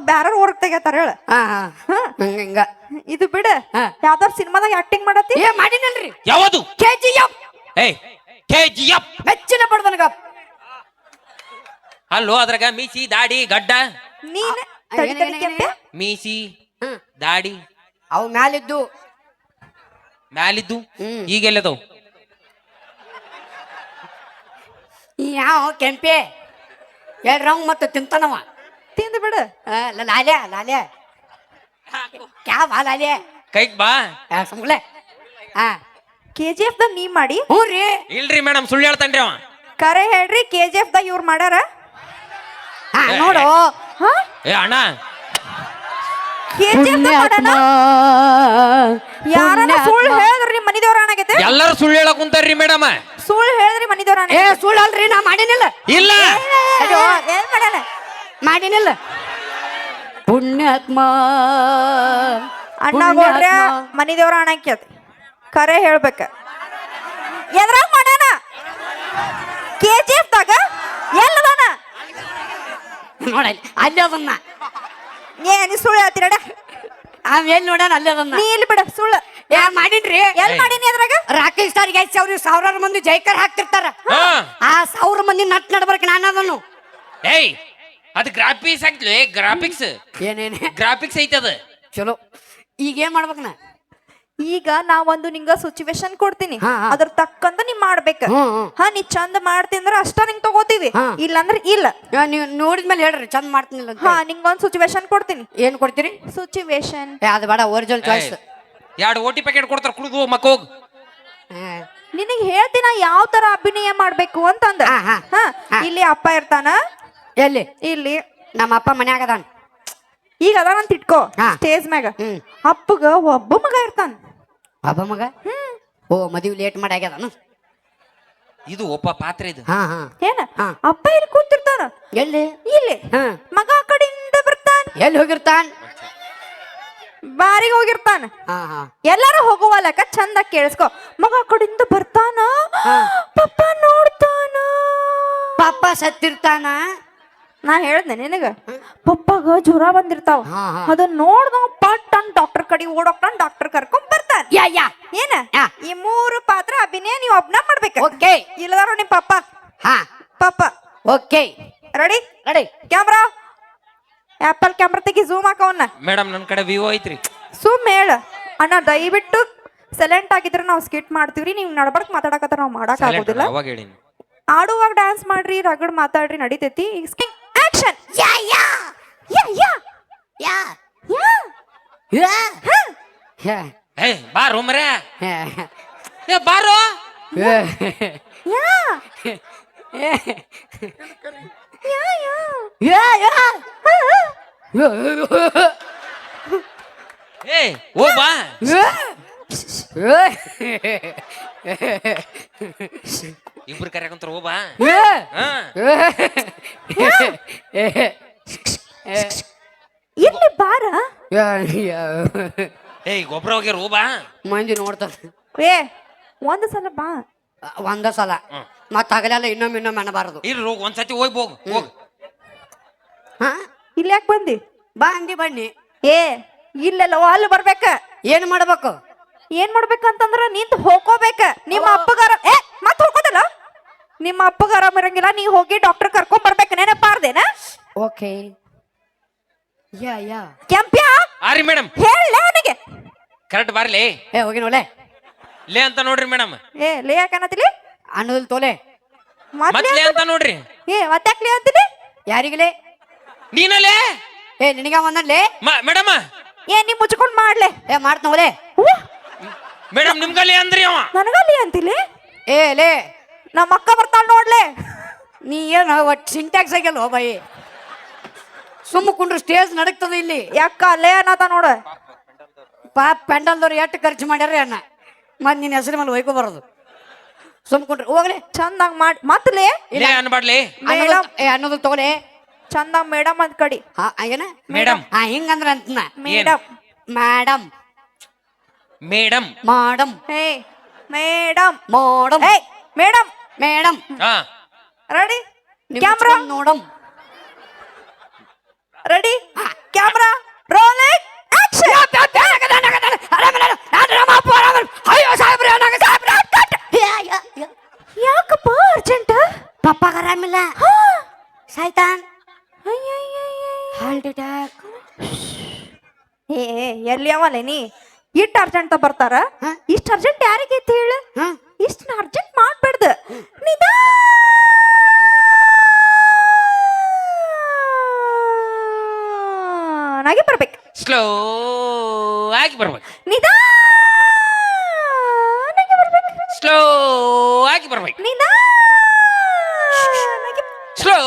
ಬ್ಯಾರ ಹೊರಗ್ ತೆಗಿತಾರ ಹೇಳ. ಹಾ ಹಾ. ಹಂಗ ಹಿಂಗ. ಇದು ಬಿಡ. ಹಾ. ಯಾವ್ದಾರ ಸಿನಿಮಾದಾಗ ಆಕ್ಟಿಂಗ್ ಮಾಡತ್ತಿ? ಏ ಮಾಡಿನಲ್ರಿ. ಯಾವುದು? ಕೆ ಜಿ ಎಫ್ ಏಯ್ ಕೆ ಜಿ ಎಫ್ ಮೆಚ್ಚಿನ ಪಡ್ದನಗ ಅಲ್ಲೋ ಅದ್ರಾಗ ಮೀಸಿ ದಾಡಿ ಗಡ್ಡ. ನೀನ್ ಆ, ತಡಿ ಏನ್, ತಡಿ ಏನ್, ಕೆಂಪ್ಯ ಮೀಸಿ ಹ್ಮ್. ದಾಡಿ. ಅವು ಮ್ಯಾಲಿದ್ದು. ಮ್ಯಾಲಿದ್ದು? ಹ್ಮ್. ಈಗೆಲ್ಲದವು? ಈ ಯಾವ ಕೆಂಪೆ? ಎರಡು ರಂಗ್ ಮತ್ತೆ ತಿಂತಾನವ. ಬಿಡ. ಆ, ಲ- ಲಾಲ್ಯ ಲಾಲ್ಯ. ಕ್ಯಾ ಬಾ ಲಾಲೆ ಕೈಗ್ ಬಾ. ಆ, ಸುಮ್ಲೆ ಹಾ ಕೆ ಜಿ ಎಫ್ ದ ನೀ ಮಾಡಿ. ಹ್ಞೂ ರೀ. ಇಲ್ರಿ ಮೇಡಮ್ ಸುಳ್ಳು ಹೇಳ್ತಾನ್ರಿ ಅವ. ಕರೆ ಹೇಳ್ರಿ ಕೆ ಜಿ ಎಫ್ ದ ಇವ್ರು ಮಾಡ್ಯಾರ. ಹಾ ನೋಡು. ಹಾ? ಏ ಅಣ್ಣ. ಕೆ ಜಿ ಎಫ್ ದ ಮಾಡ್ಯಾನ ಯಾರನ್ನ ಸುಳ್ಳು ಹೇಳಿದ್ರಿ ನಿಮ್ ಮನಿದೇವ್ರ ಆಗೈತೆ ಎಲ್ಲರೂ ಸುಳ್ಳು ಹೇಳಕ್ ಕುಂತಾರ್ರಿ ಮೇಡಮ್. ಸುಳ್ಳು ಹೇಳಿದ್ರಿ ಮನಿದೇವ್ರ ಏ ಸುಳ್ಳು ಅಲ್ರಿ ನಾ ಮಾಡಿನಿಲ್ಲ. ಇಲ್ಲ. ಅಯ್ಯೋ ಏನ್ ಮಾಡ್ಯಾನ ಮಾಡಿನಿಲ್ಲ. ಪುಣ್ಯಾತ್ಮ ಅಣ್ಣ ಗೋಡ್ರ ಮನಿದೇವ್ರ ಕೇಳ್ತಿ ಕರೆ ಹೇಳ್ಬೇಕ. ಎದ್ರಾಗ ಮಾಡ್ಯಾನ? ಕೆ ಜಿ ಎಫ್ ದಾಗ ಎಲ್ಲದಾನ? ನೋಡ ಅಲ್ಲಿ ಅದನ್ನ. ಏ ನೀ ಸುಳ್ಳು ಹೇಳ್ತೀರಡ ಆಮೇಲೆ ನೋಡೋಣ ಅಲ್ಲಿ ಅದನ್ನ? ನೀ ಇಲ್ಲಿ ಬಿಡ ಸುಳ್ಳು. ಯಾ ಮಾಡಿನ್ರಿ. ಎಲ್ ಮಾಡೀನಿ ಅದ್ರಾಗ? ರಾಕೇಶ್ ಸ್ಟಾರ್ ಐದು ಅವ್ರಿಗೆ ಸಾವಿರಾರು ಮಂದಿ ಜೈಕರ್ ಹಾಕ್ತಿರ್ತಾರ. ಆ ಸಾವಿರ ಮಂದಿ ನಟ್ ನಡ್ಬರ್ಕ ನಾನು ಅದನ್ನು. ಏಯ್ ಅದು ಗ್ರಾಫಿಕ್ಸ್ ಆಗ್ಲಿ ಗ್ರಾಫಿಕ್ಸ್ ಏನೇನೆ? ಗ್ರಾಫಿಕ್ಸ್ ಐತದ ಚಲೋ. ಈಗ ಏನ್ ಮಾಡ್ಬೇಕು ನಾ? ಈಗ ನಾ ಒಂದು ನಿಂಗ ಸಿಚುವೇಶನ್ ಕೊಡ್ತೀನಿ. ಹಾ, ಹಾ. ಅದ್ರ ತಕ್ಕಂತ ನೀ ಮಾಡ್ಬೇಕ. ಹ್ಮ್, ಹ್ಮ್. ಹಾ ನೀ ಚಂದ ಮಾಡ್ತಿಂದ್ರ ಅಷ್ಟ ನಿಂಗ್ ತಗೋತೀವಿ. ಹಾ. ಇಲ್ಲಂದ್ರ ಇಲ್ಲ. ನೀವ್ ನೀವು ನೋಡಿದ್ಮೇಲೆ ಹೇಳ್ರಿ ಚಂದ ಮಾಡ್ತೀನಿಲ್ಲ ಅಂತ. ಹಾ ನಿಂಗೊಂದ್ ಸಿಚುವೇಶನ್ ಕೊಡ್ತೀನಿ. ಏನ್ ಕೊಡ್ತೀರಿ? ಸಿಚುವೇಶನ್ ಏ ಅದು ಬೇಡ ಒರಿಜಿನಲ್ ಚಾಯ್ಸ್ ಎರಡು ಓಟಿ ಪ್ಯಾಕೆಟ್ ಕೊಡ್ತಾರ ಕುಡಿದು ಮಕ್ಕೋಗ್. ನಿನಗ್ ಹೇಳ್ತೀನಿ ಯಾವ ತರ ಅಭಿನಯ ಮಾಡ್ಬೇಕು ಅಂತಂದ. ಹಾ, ಹಾ. ಹಾ ಹಾ. ಇಲ್ಲಿ ಅಪ್ಪ ಇರ್ತಾನ. ಎಲ್ಲಿ? ಇಲ್ಲಿ ನಮ್ಮ ಅಪ್ಪ ಮನ್ಯಾಗ ಅದಾನ. ಈಗ ಅದಾನಂತ ಇಟ್ಕೋ ಹಾ. ಸ್ಟೇಜ್ ಮ್ಯಾಗ. ಹ್ಮ್. ಅಪ್ಪಗ ಒಬ್ಬ ಮಗ ಇರ್ತಾನ. ಒಬ್ಬ ಮಗ? ಓ ಮದುವೆ ಲೇಟ್ ಮಾಡಿ ಆಗ್ಯದಾನ? ಇದು ಒಬ್ಬ ಪಾತ್ರ ಇದು. ಹಾ ಹಾ. ಏನ? ಹಾ. ಅಪ್ಪ ಇಲ್ಲಿ ಕೂತಿರ್ತಾನ? ಎಲ್ಲಿ? ಇಲ್ಲಿ. ಹಾ. ಮಗ ಆ ಕಡೆಯಿಂದ ಬರ್ತಾನ. ಎಲ್ಲಿ ಹೋಗಿರ್ತಾನ? ಬಾರಿಗೆ ಹೋಗಿರ್ತಾನ. ಹಾ ಹಾ. ಎಲ್ಲಾರು ಹೋಗುವಲ್ಲಕ ಚಂದ ಕೇಳಿಸ್ಕೊ. ಮಗ ಆ ಕಡೆಯಿಂದ ಬರ್ತಾನ? ಹಾ. ಪಪ್ಪ ನೋಡ್ತಾನ. ಪಾಪ ಸತ್ತಿರ್ತಾನ? ನಾ ಹೇಳ್ದೆ ನಿನಗ? ಪಪ್ಪಾಗ ಜ್ವರ ಬಂದಿರ್ತಾವ. ಅದನ್ನ ನೋಡ್ದ ಪಟ್ ಅನ್ ಡಾಕ್ಟರ್ ಕಡೆ ಓಡೋಗ್ತಾನ ಡಾಕ್ಟರ್ ಕರ್ಕೊಂಡ್ ಬರ್ತಾರ ಯಾ ಯಾ. ಏನ. ಈ ಮೂರು ಪಾತ್ರ ಅಭಿನಯ ನೀವ್ ಒಬ್ನ ಮಾಡ್ಬೇಕು. ಓಕೆ. ಇಲ್ಲದಾರ ನಿಮ್ ಪಪ್ಪ. ಹಾ. ಪಪ್ಪ. Okay. Ready ready camera Apple camera ತೆಗಿ ಝೂಮ್ ಹಾಕವನ್ನ ಮೇಡಮ್ ನನ್ನ ಕಡೆ ವಿವೋ ಐತ್ರಿ. ಸುಮ್ ಹೇಳ. ಅಣ್ಣ ದಯವಿಟ್ಟು ಸೈಲೆಂಟ್ ಆಗಿದ್ರೆ ನಾವು ಸ್ಕಿಟ್ ಮಾಡ್ತೀವ್ರಿ. ನೀವು ನಡ್ಬರ್ಕ್ ಮಾತಾಡಕತ್ತ ನಾವು ಮಾಡಕ್ ಆಗೋದಿಲ್ಲ. ಆಡುವಾಗ ಡ್ಯಾನ್ಸ್ ಮಾಡ್ರಿ ರಗಡ್ ಮಾತಾಡ್ರಿ ನಡಿತೈತಿ. ಈಗ ಸ್ಕಿಂಗ್ ಆಕ್ಷನ್ ಯಾ ಯಾ ಯಾ ಯಾ ಯಾ ಯಾ ಯಾ ಏ ಬಾ ರೂಮ್ರೆ ಏ ಬಾರೋ. ಯಾ ಯಾ ಯಾ ಯಾ ಏ ಓ ಬಾ. ಏ ಇಬ್ರು ಕರ್ಯಾಕಂತಾರ ಹೋಬಾ ಏ! ಹಾ. ಇಲ್ಲಿ ಬಾರ. ಏಯ್ ಗೊಬ್ಬರ ಹೋಗ್ಯಾರ ಹೋಗ್ಬಾ ಮಂಜು ನೋಡ್ತಾರ ಏ ಒಂದ ಸಲ ಬಾ. ಒಂದ ಸಲ. ಮತ್ತ ಹಗಲೆಲ್ಲ ಇನ್ನೊಮ್ಮೆ ಇನ್ನೊಮ್ಮೆ ಅನ್ನಬಾರದು. ಇರ್ರಿ ಹೋಗ್ ಒಂದ್ಸತಿ ಹೋಗಿ ಹೋಗು ಹೋಗ್. ಹಾ? ಇಲ್ಲಿ ಯಾಕೆ ಬಂದಿ? ಬಾ ಅಂದಿ ಬನ್ನಿ. ಏ ಇಲ್ಲೆಲ್ಲ ಅಲ್ಲಿ ಬರ್ಬೇಕ. ಏನ್ ಮಾಡ್ಬೇಕು? ಏನ್ ಮಾಡ್ಬೇಕಂತಂದ್ರ ನಿಂತ ಹೋಗೋಬೇಕ ನಿಮ್ಮ ಅಪ್ಪಗಾರ ಏ ಮತ್ ಹೋಗೋದಲ್ಲ ನಿಮ್ಮ ಅಪ್ಪಗಾರ ಇರಂಗಿಲ್ಲ ನೀ ಹೋಗಿ ಡಾಕ್ಟರ್ ಕರ್ಕೊಂಡ್ ಬರ್ಬೇಕು ನೆನಪಾರ್ದೇನ ಓಕೆ. ಯಾ ಯಾ. ಕೆಂಪ್ಯಾ? ಆರಿ ಮೇಡಮ್ ಹೇಳ ಅವನಿಗೆ. ಕರೆಕ್ಟ್ ಬರ್ಲಿ ಏ ಹೋಗಿನೋಲೆ ಲೇ. ಅಂತ ನೋಡ್ರಿ ಮೇಡಮ್ ಏ ಲೇ ಯಾಕನ್ನತಿಲಿ ಅನ್ನೋದಿಲ್ ತೋಲೆ. ಮತ್ತೆ ಮತ್ಲೇ ಅಂತ ನೋಡ್ರಿ. ಏ ಮತ್ತಾಕ್ಲಿ ಅಂತೀನಿ ಯಾರಿಗಲೇ ನೀನಲೇ ಏ ನಿನಗ ಒಂದಲ್ಲಿ ಮೇಡಮ್ ಏ ನೀ ಮುಚ್ಕೊಂಡ್ ಮಾಡ್ಲೆ. ಏ ಮಾಡ್ತನೋಲೆ ಅವ್ವ, ಮೇಡಮ್ ನಿಮ್ಗಲ್ಲಿ ಅಂದ್ರಿ ಅವ. ನನಗಲ್ಲಿ ಅಂತಿಲಿ ಏ ಲೇ. ನಮ್ಮ ಅಕ್ಕ ಬರ್ತಾಳ ನೋಡ್ಲೆ. ನೀ ಏನು ಒಟ್ಟು ಸಿಂಟ್ಯಾಕ್ಸ್ ಆಗ್ಯಲ್ಲ ಬಾಯಿ. ಸುಮ್ಮ ಕುಂಡ್ರು ಸ್ಟೇಜ್ ನಡಕ್ತದ ಇಲ್ಲಿ. ಯಾಕ ಅಲ್ಲೇ ಅನ್ನತ ನೋಡ. ಪಾಪ ಪೆಂಡಲ್ದವ್ರು ಎಷ್ಟು ಖರ್ಚು ಮಾಡ್ಯಾರ ಅನ್ನ ಮತ್ತೆ ನಿನ್ನ ಹೆಸರು ಮೇಲೆ ಒಯ್ಕೊ ಬರೋದು. ಸುಮ್ಮ ಕುಂಡ್ರು ಹೋಗ್ಲಿ. ಚಂದಂಗ್ ಮಾಡಿ ಮತ್ಲೇ ಲೇ. ಅನ್ಬಾಡ್ಲಿ. ಮೇಡಮ್. ಏ ಅನ್ನೋದು ತಗೋಲೆ ಚಂದ ಮೇಡಮ್ ಅಂತ ಕಡಿ. ಹಾ ಏನ? ಮೇಡಮ್. ಹಾ ಹಿಂಗಂದ್ರ ಅಂತ ಮೇಡಮ್. ಮೇಡಮ್. ಮೇಡಮ್ ಮಾಡಂ ಹೇ ಮೇಡಮ್ ಮೋಡಂ ಹೇ ಮೇಡಮ್ ಮೇಡಮ್ ಹಾ ರೆಡಿ ಕ್ಯಾಮ್ರಾ ನೋಡಂ ರೆಡಿ ಕ್ಯಾಮ್ರಾ ರೋಲಿಂಗ್ ಆಕ್ಷನ್ ಯಾಕಪ್ಪ ಅರ್ಜೆಂಟ್ ಪಪ್ಪಾಗ ಆರಾಮಿಲ್ಲ ಸಾಯ್ತಾನ್ ಹಾರ್ಟ್ ಅಟ್ಯಾಕ್ ಹೇ ಏ, ಎಲ್ಲಿ ಅವಲ್ಲ ನೀ ಇಷ್ಟ ಅರ್ಜೆಂಟ್ ಬರ್ತಾರ? ಇಷ್ಟ ಅರ್ಜೆಂಟ್ ಯಾರಿಗೆ ಐತಿ ಹೇಳು? ಹಾ. ಇಷ್ಟ ಅರ್ಜೆಂಟ್ ಮಾಡ್ಬೇಡ್ದು. ನಿಧಾನಾಗಿ ಬರ್ಬೇಕು. ಸ್ಲೋ ಆಗಿ ಬರ್ಬೇಕು. ನಿಧಾನಾಗಿ ಬರ್ಬೇಕು. ಸ್ಲೋ ಆಗಿ ಬರ್ಬೇಕು. ನಿಧಾನಾಗಿ ಸ್ಲೋ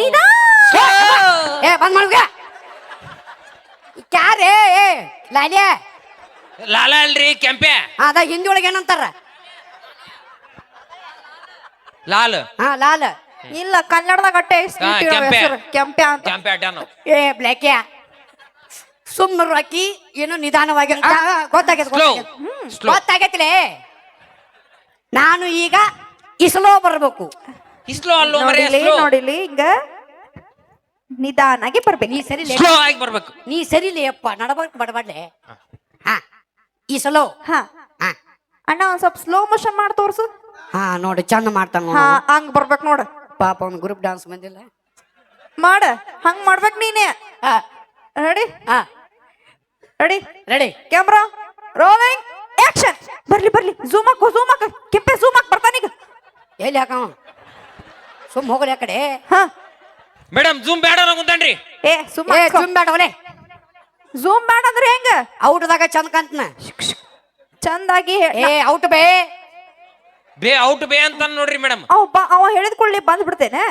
ನಿಧಾನ ಏ ಬಂದ್ ಮಾಡ್ಗ ಕ್ಯಾರೇ ಏ ಲಾಲಿಯ? ಲಾಲ ಅಲ್ರಿ ಕೆಂಪೆ. ಅದ ಹಿಂದಿ ಒಳಗೆ ಏನಂತಾರ? ಲಾಲ್. ಹಾ ಲಾಲ್. ಇಲ್ಲ ಕನ್ನಡದಾಗ ಅಟ್ಟೆ ಹಾ, ಕೆಂಪೆ. ಹೆಸರು. ಕೆಂಪೆ ಅಂತ. ಕೆಂಪೆ ಅಡ್ಡಾನು. ಏ ಬ್ಲ್ಯಾಕ್ಯಾ ಸುಮ್ಮನೆ ಹಾಕಿ ಏನು ನಿಧಾನವಾಗಿ ಗೊತ್ತಾಗೈತೆ ಗೊತ್ತಾಗೈತಿಲೇ ನಾನು ಈಗ ಇಸ್ಲೋ ಬರ್ಬೇಕು. ಇಸ್ಲೋ ಅಲ್ಲೋ ಮರೆ ನೋಡಿಲಿ ಸ್ಲೋ ನೋಡಿಲಿ ಹಿಂಗ ನಿಧಾನಾಗಿ ಬರ್ಬೇಕು. ನೀ ಸರಿ ಸ್ಲೋ ಆಗಿ ಬರ್ಬೇಕು. ನೀ ಸರಿಲಿ ಅಪ್ಪ ನಡಬಾರ್ದು ಬಡಬಾಡ್ಲೆ. ಹಾ. ಇಸ್ಲೋ ಹಾ. ಹಾ ಅಣ್ಣ ಒಂದ್ ಸ್ವಲ್ಪ ಸ್ಲೋ ಮೋಷನ್ ಮಾಡಿ ತೋರ್ಸು. ಹಾ ನೋಡಿ ಚಂದ ಮಾಡ್ತಾನ ಹಾ ನೋಡು ಹಂಗ್ ಬರ್ಬೇಕು ನೋಡು. ಪಾಪ ಅವ್ನ ಗ್ರೂಪ್ ಡಾನ್ಸ್ ಬಂದಿಲ್ಲ. ಮಾಡ ಹಂಗ್ ಮಾಡ್ಬೇಕು ನೀನೆ. ಹಾ ರೆಡಿ ಹಾ ready ready camera rolling action ಬರ್ಲಿ ಬರ್ಲಿ ಝೂಮ್ ಹಾಕು ಝೂಮ್ ಹಾಕು. ಕೆಂಪೆ ಝೂಮ್ ಹಾಕ್ ಬರ್ತಾನೀಗ ಎಲ್ಲಿ ಹಾಕವ ಸುಮ್ ಹೋಗಲಿ ಆ ಕಡೆ. ಹಾ. ಮೇಡಮ್ ಜೂಮ್ ಬೇಡ ಕುಂತಾನ್ರಿ ಏ ಸುಮ್ಮ ಏ ಸುಮ್ ಬೇಡ ಒಲೆ ಝೂಮ್ ಬ್ಯಾಡ ಅಂದ್ರೆ ಹೆಂಗ ಔಟ್ದಾಗ ಚಂದ ಕಂತನ. ಚಂದಾಗಿ ಏ ಔಟ್ ಬೇ. ಬೇ ಔಟ್ ಬೇ ಅಂತ ನೋಡ್ರಿ ಮೇಡಮ್ ಅವ ಬಾ ಅವ ಹೇಳಿದ ಕೂಡಲೇ ಬಂದ್ ಬಿಡ್ತೇನೆ?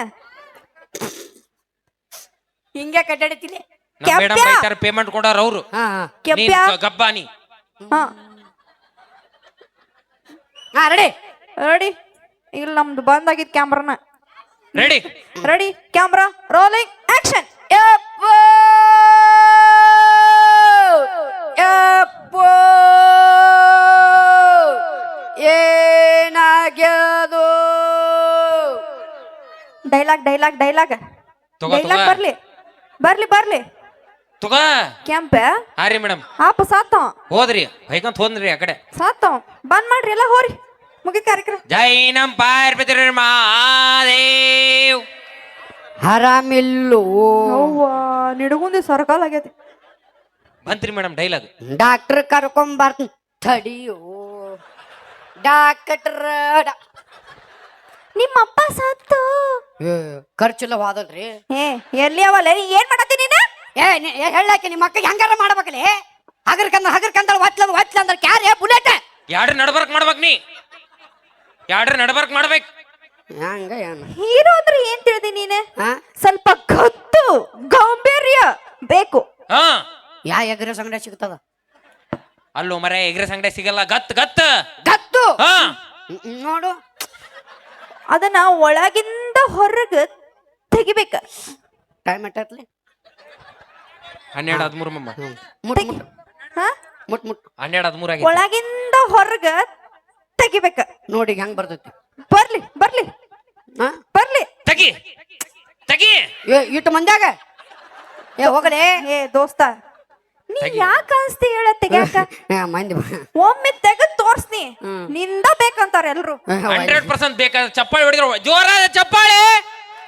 ಹಿಂಗೆ ಕಟ್ಟಾಡಿತೀನಿ ಮೇಡಮ್ ಪೇಮೆಂಟ್ ಕೊಡಾರ ಅವರು. ಹಾ ಹಾ. ಕೆಂಪ್ಯ! ಗಬ್ಬಾನಿ ಹಾ. ಹಾ ರೆಡಿ ರೆಡಿ ಇಲ್ಲ ನಮ್ದು ಬಂದಾಗಿದ್ ಕ್ಯಾಮ್ರಾನ ready ready camera rolling action ಯಪ್ಪ ಯಪ್ಪ ಏನಾಗ್ಯದು? ಡೈಲಾಗ್ ಡೈಲಾಗ್ ಡೈಲಾಗ್ ತಗೋ, ಡೈಲಾಗ್ ತಗೋ. ಬರ್ಲಿ. ಬರ್ಲಿ ಬರ್ಲಿ. ತಗೋ. ಕೆಂಪ. ಹಾ ರೀ ಮೇಡಮ್. ಹಾಪ ಸಾತವ ಹೋದ್ರಿ. ಹೊಯ್ಕಂತ ಹೋದ್ರಿ ಆ ಕಡೆ. ಸಾತವ ಬಂದ್ ಮಾಡ್ರಿ ಎಲ್ಲ ಹೋರಿ. ಮುಗಿ ಕಾರ್ಯಕ್ರಮ. ಜೈ ನಮ್ ಪಾರ್ವತಿ ಮಹಾದೇವ್. ಆರಾಮಿಲ್ಲೋ ಅವ್ವ ನಿಡಗುಂದಿ ಸರ್ಕಲ್ ಆಗೈತಿ ಬಂತ್ರಿ ಮೇಡಮ್ ಡೈಲಾಗ್ ಡಾಕ್ಟರ್ ಕರ್ಕೊಂಬರ್ತ ತಡಿಯೋ. ಡಾಕ್ಟರ್ ನಿಮ್ಮ ಅಪ್ಪ ಸತ್ತು. ಖರ್ಚಿಲ್ಲ ವಾದಲ್ರಿ ಏ ಎಲ್ಲಿ ಅವಲ್ಲ ಏನ್ ಮಾಡತ್ತಿ ನೀನ? ಏ ನೀ- ಏ, ಹೇಳಾಕೆ ನಿಮ್ಮ ಅಕ್ಕಗೆ ಹೆಂಗಾರ ಮಾಡ್ಬೇಕಲ್ಲಿ ಹಗರ್ಕಂದ ಹಗರ್ಕಂದ ಒತ್ಲ ಒತ್ಲ ಅಂದ್ರೆ ಕ್ಯಾರೇ ಬುಲೆಟ್. ಯಾಡ್ರ ನಡಬರ್ಕ್ ಮಾಡ್ಬೇಕ್ ನೀ? ಯಾಡ್ರ ನಡಬರ್ಕ್ ಮಾಡ್ಬೇಕು? ಹಂಗ ಏನು? ಹೀರೋ ಅಂದ್ರೆ ಏನ್ ತಿಳಿದಿ ನೀನು? ಹಾ ಸ್ವಲ್ಪ ಗತ್ತು ಗಾಂಭೀರ್ಯ ಬೇಕು. ಹಾ. ಯಾ ಎಗ್ರೆಸ್ ಸಂಗಡ ಸಿಗ್ತದ? ಅಲ್ಲೋ ಮರ ಎಗ್ರೆಸ್ ಸಂಗಡ ಸಿಗಲ್ಲ. ಗತ್ ಗತ್. ಗತ್ತು? ಹಾ. ನೋಡು. ಅದನ್ನ ಒಳಗಿಂದ ಹೊರಗ ತೆಗಿಬೇಕ. ಟೈಮ್ ಎಟ್ಟತ್ಲಿ ಹನ್ನೆರಡು ಹದಿಮೂರು ಮಮ್ಮ. ಮುಟ್ ಮುಟ್. ಹಾ? ಮುಟ್ ಮುಟ್. ಹನ್ನೆರಡು ಹದಿಮೂರು ಒಳಗಿಂದ ಹೊರಗ ತೆಗಿಬೇಕ. ನೋಡಿ ಹೆಂಗ್ ಬರ್ತೈತಿ? ಬರ್ಲಿ ಬರ್ಲಿ. ಹಾ? ಬರ್ಲಿ. ತಗಿ. ತಗಿ. ಏ ಇಟ್ಟು ಮಂದ್ಯಾಗ? ಏ ಹೋಗಲೇ? ಏ ದೋಸ್ತ. ನೀ. ಯಾಕ ಅನ್ಸ್ತಿ ಹೇಳ ತೆಗ್ಯಾಕ ಏ, ಮಂದಿ ಬ- ಒಮ್ಮೆ ತೆಗೆದ್ ತೋರ್ಸ್ನಿ. ನಿಂದ ಬೇಕಂತಾರ ಎಲ್ರು. ಹಂಡ್ರೆಡ್ ಪರ್ಸೆಂಟ್ ಬೇಕಾದ್ರೆ ಚಪ್ಪಾಳಿ ಹೊಡಿದ್ರು ಜೋರಾದ ಚಪ್ಪಾಳೆ!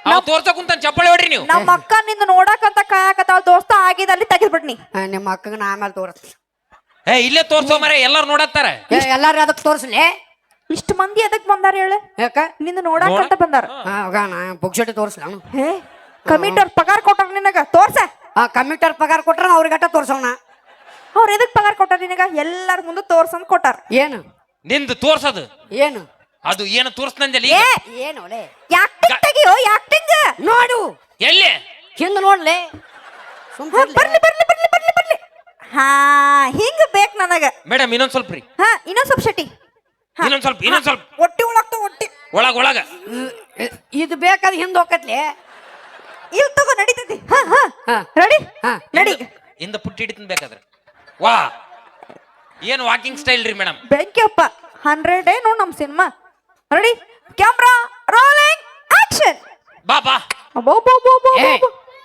ಅವ್ ತೋರ್ಸಕ್ ಕುಂತ ಚಪ್ಪಾಳಿ ಹೊಡ್ರಿ ನೀವು. ನಮ್ಮ ಅಕ್ಕ ನಿಂದ ನೋಡಕಂತ ಕಾಯಕತ್ತಾಳ ದೋಸ್ತ ಆಗಿದಲ್ಲಿ ತೆಗೆದ್ಬಿಡ್ನಿ ಆ, ನಿಮ್ಮ ಅಕ್ಕನ ಆಮೇಲೆ ತೋರಿಸ್ ಏ ಇಲ್ಲೇ ತೋರ್ಸೋ ಮರೆ ಎಲ್ಲಾರು ನೋಡತ್ತಾರ. ಏ ಎಲ್ಲಾರು ಅದಕ್ಕೆ ತೋರಿಸ್ಲಿ? ಇಷ್ಟ ಮಂದಿ ಎದಕ್ ಬಂದಾರ ಹೇಳ? ಯಾಕ? ನಿಂದ ನೋಡಕಂತ ಬಂದಾರ. ಹಾ ಹೋಗ ನಾ ಬುಕ್ಸೆಟ್ ತೋರಿಸ್ಲ ಅವನು? ಹೇ ಕಮಿಟರ್ ಪಗಾರ ಕೊಟ್ಟಾರ ನಿನಗ ತೋರ್ಸ. ಆ ಕಂಪ್ಯೂಟರ್ ಪಗಾರ ಕೊಟ್ರ ಅವ್ರಿಗಟ್ಟ ತೋರ್ಸೋಣ. ಅವ್ರು ಎದಕ್ ಪಗಾರ ಕೊಟ್ಟಾರ ನಿನಗ? ಎಲ್ಲಾರ ಮುಂದೆ ತೋರ್ಸಂದ್ ಕೊಟ್ಟಾರ. ಏನು? ನಿಂದು ತೋರ್ಸದು. ಏನು? ಅದು ಏನು ತೋರ್ಸ್ನಂದಲ್ಲಿ ಏ ಏನು ಲೇ ಯಾಕ್ಟಿಂಗ್ ತೆಗಿಯೋ ಯಾಕ್ಟಿಂಗ್ ನೋಡು. ಎಲ್ಲಿ? ಹಿಂದ್ ನೋಡ್ಲೆ. ಬರ್ಲಿ. ಬರ್ಲಿ ಬರ್ಲಿ ಬರ್ಲಿ ಬರ್ಲಿ ಹಾ ಹಿಂಗ ಬೇಕ್ ನನಗ. ಮೇಡಮ್ ಇನ್ನೊಂದ್ ಸ್ವಲ್ಪ ರೀ. ಹಾ ಇನ್ನೊಂದ್ ಸ್ವಲ್ಪ ಶೆಟ್ಟಿ. ಹಾ, ಇನ್ನೊಂದ್ ಸ್ವಲ್ಪ ಇನ್ನೊಂದ್ ಸ್ವಲ್ಪ. ಹೊಟ್ಟಿ ಒಳಗ್ತ ಹೊಟ್ಟಿ ಒಳಗ ಒಳಗ. ಇದು ಬೇಕಾದ್ರೆ ಹಿಂದ್ ಹೋಗತ್ಲೆ ಇಲ್ ತಗೋ ಹಾ. ರೆಡಿ ಹಾ. ರೆಡಿ. ಇಂದ ಪುಟ್ಟಿ ಹಿಡಿತೀನಿ ಬೇಕಾದ್ರೆ ವಾ. ಏನ್ ವಾಕಿಂಗ್ ಸ್ಟೈಲ್ ರೀ ಮೇಡಮ್ ಬೆಂಕಿಯಪ್ಪ ಹಂಡ್ರೆಡ್ ನೋಡ್ ನಮ್ cinema ready camera rolling action ಬಾ ಬಾ. ಅಬ್ಬೋ ಬೋ ಬೋ ಬೋ ಏ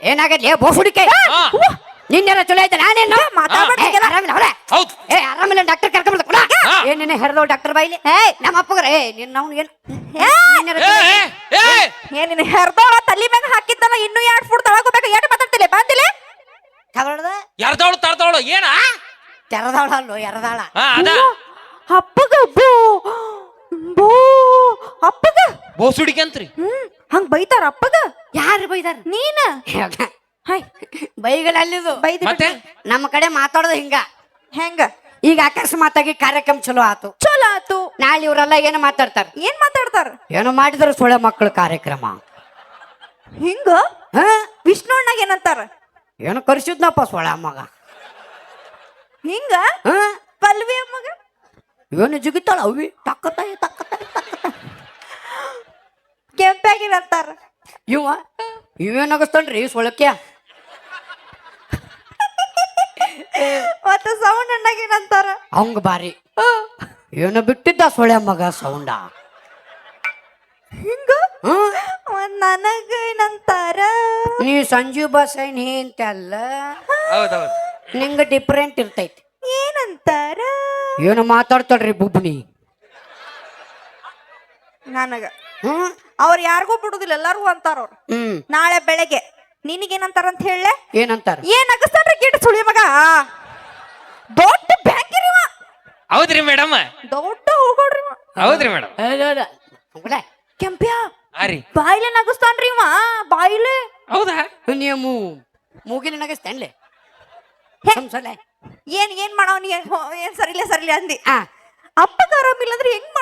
ಏನಾಗತ್ಲೆ ಬೋಸುಡಿಕೆ ಹಾ. ನಿನ್ನೆಲ್ಲ ಚಲೋ ಐತೆ ನಾನೇನು? ಏ, ಮಾತಾಡ್ಬೇಡ ಏ, ಆರಾಮಿಲ್ಲ ಅವ್ರೆ ಹೌದು. ಏ ಆರಾಮಿಲ್ಲ ಡಾಕ್ಟರ್ ಕರ್ಕೊಂಡು ಕೊಡ. ಏ ನಿನ್ನೆ ಹೆರ್ದವ್ ಡಾಕ್ಟರ್ ಬಾಯಿಲಿ. ಏ ನಮ್ಮ ಅಪ್ಪಗ್ರ ಏ ನಿನ್ನ ಅವ್ನು ಏನ್? ಏ, ಏನಿನ ಹೆರ್ದೋಳ ತಲಿ ಮ್ಯಾಗ ಹಾಕಿದ್ದಲ್ಲ ಇನ್ನು ಎರಡ್ ಫುಡ್ ತಳಗೋಬೇಕು ಎಷ್ಟು ಮಾತಾಡ್ತಿಲ್ಲ ಬಂದಿಲ್ಲ? ತಗೊಳ್ದ ಎರ್ದವಳು ತರ್ದವಳು ಏನ? ತೆರದಾಳ ಅಲ್ಲೋ ಎರದಾಳ ಹಾ ಅದ. ಅಪ್ಪಗ ಬೋ ಬೋ ಅಪ್ಪಗ. ಬೋಸುಡಿಕೆ ಅಂತ್ರಿ ಹ್ಮ್ ಹಂಗ್ ಬೈತಾರ ಅಪ್ಪಗ? ಯಾರು ಬೈದಾರ? ನೀನ? ಹಾಯ್. ಬೈಗಳಲ್ಲಿದು. ಬೈದಿ ಮತ್ತೆ? ನಮ್ಮ ಕಡೆ ಮಾತಾಡೋದು ಹಿಂಗ. ಹೆಂಗ? ಈಗ ಅಕಸ್ಮಾತಾಗಿ ಕಾರ್ಯಕ್ರಮ ಚಲೋ ಆತು. ಚಲೋ ಆತು. ನಾಳೆ ಇವರೆಲ್ಲ ಏನು ಮಾತಾಡ್ತಾರ? ಏನ್ ಮಾತಾಡ್ತಾರ? ಏನು ಮಾಡಿದ್ರು ಸೊಳ್ಳೆ ಮಕ್ಕಳು ಕಾರ್ಯಕ್ರಮ. ಹಿಂಗ? ಹ? ವಿಷ್ಣು ಏನಂತಾರೆ? ಏನಂತಾರ ಏನು ಕರ್ಸಿದ್ನಪ್ಪ ಸೊಳ್ಳೆ ಅಮ್ಮಗ ಹಿಂಗ? ಹ? ಪಲ್ವಿ ಅಮ್ಮಗ ಏನು ಜಿಗಿತಾಳ? ಅವಿ ತಕ್ಕತಾಯಿ ತಕ್ಕತಾಯಿ ತಕ್ಕತಾಯಿ. ಕೆಂಪಾಗಿರಂತಾರ ಇವ ಇವೇನಾಗಸ್ತಾನ್ರಿ ಸೊಳಕ್ಯ ಮತ್ತ ಸೌಂಡ್ ಅಣ್ಣಗ್ ಏನಂತಾರ ಅವಂಗ ಬಾರಿ. ಏನು ಬಿಟ್ಟಿದ್ದ ಸೊಳೆ ಮಗ ಸೌಂಡ ಹಿಂಗ? ನನಗ ಏನಂತಾರ ನೀ ಸಂಜೀವ್ ಬಸೈನ್ ಅಂತಲ್ಲ. ಹೌದೌದು. ನಿಂಗ ಡಿಫ್ರೆಂಟ್ ಇರ್ತೈತಿ. ಏನಂತಾರ? ಏನು ಮಾತಾಡ್ತಾಳ್ರಿ ಬುಬ್ನಿ. ನನಗ. ಹ್ಮ್ ಅವ್ರು ಯಾರಿಗೂ ಬಿಡುದಿಲ್ಲ ಎಲ್ಲಾರ್ಗೂ ಅಂತಾರ ಅವ್ರು. ಹ್ಮ್. ನಾಳೆ ಬೆಳಗ್ಗೆ. ನಿನಗೇನಂತಾರ ಅಂತ ಹೇಳ ಏನಂತಾರ? ಏನ್ ಅಗಸ್ತಾನ್ರಿ ಗಿಡ ಸುಳಿ ಮಗ. ದೊಡ್ಡ ಬ್ಯಾಂಕಿರಿ. ಹೌದ್ರಿ ಮೇಡಮ್. ದೊಡ್ಡ ಹೋಗೋಡ್ರಿ ಹೌದ್ರಿ ಮೇಡಮ್. ಕೆಂಪ್ಯ ಹಾ ರೀ. ಬಾಯಿಲೆ ನಗಸ್ತಾನ್ರಿ ಇವ ಬಾಯಿಲೆ. ಹೌದಾ? ನೀವು ಮೂಗಿನ ನಗಸ್ತಾನ್ಲೆ. ಸಂಸಲೆ ಏನ್ ಏನ್ ಮಾಡವ್ನಿ ಏನ್ ಹೋ- ಏನ್ ಸರಿಲೆ ಸರಿಲೆ ಅಂದಿ. ಆ. ಅಪ್ಪಗ ಆರಾಮಿಲ್ಲ ಅಂದ್ರೆ ಹೆಂಗ್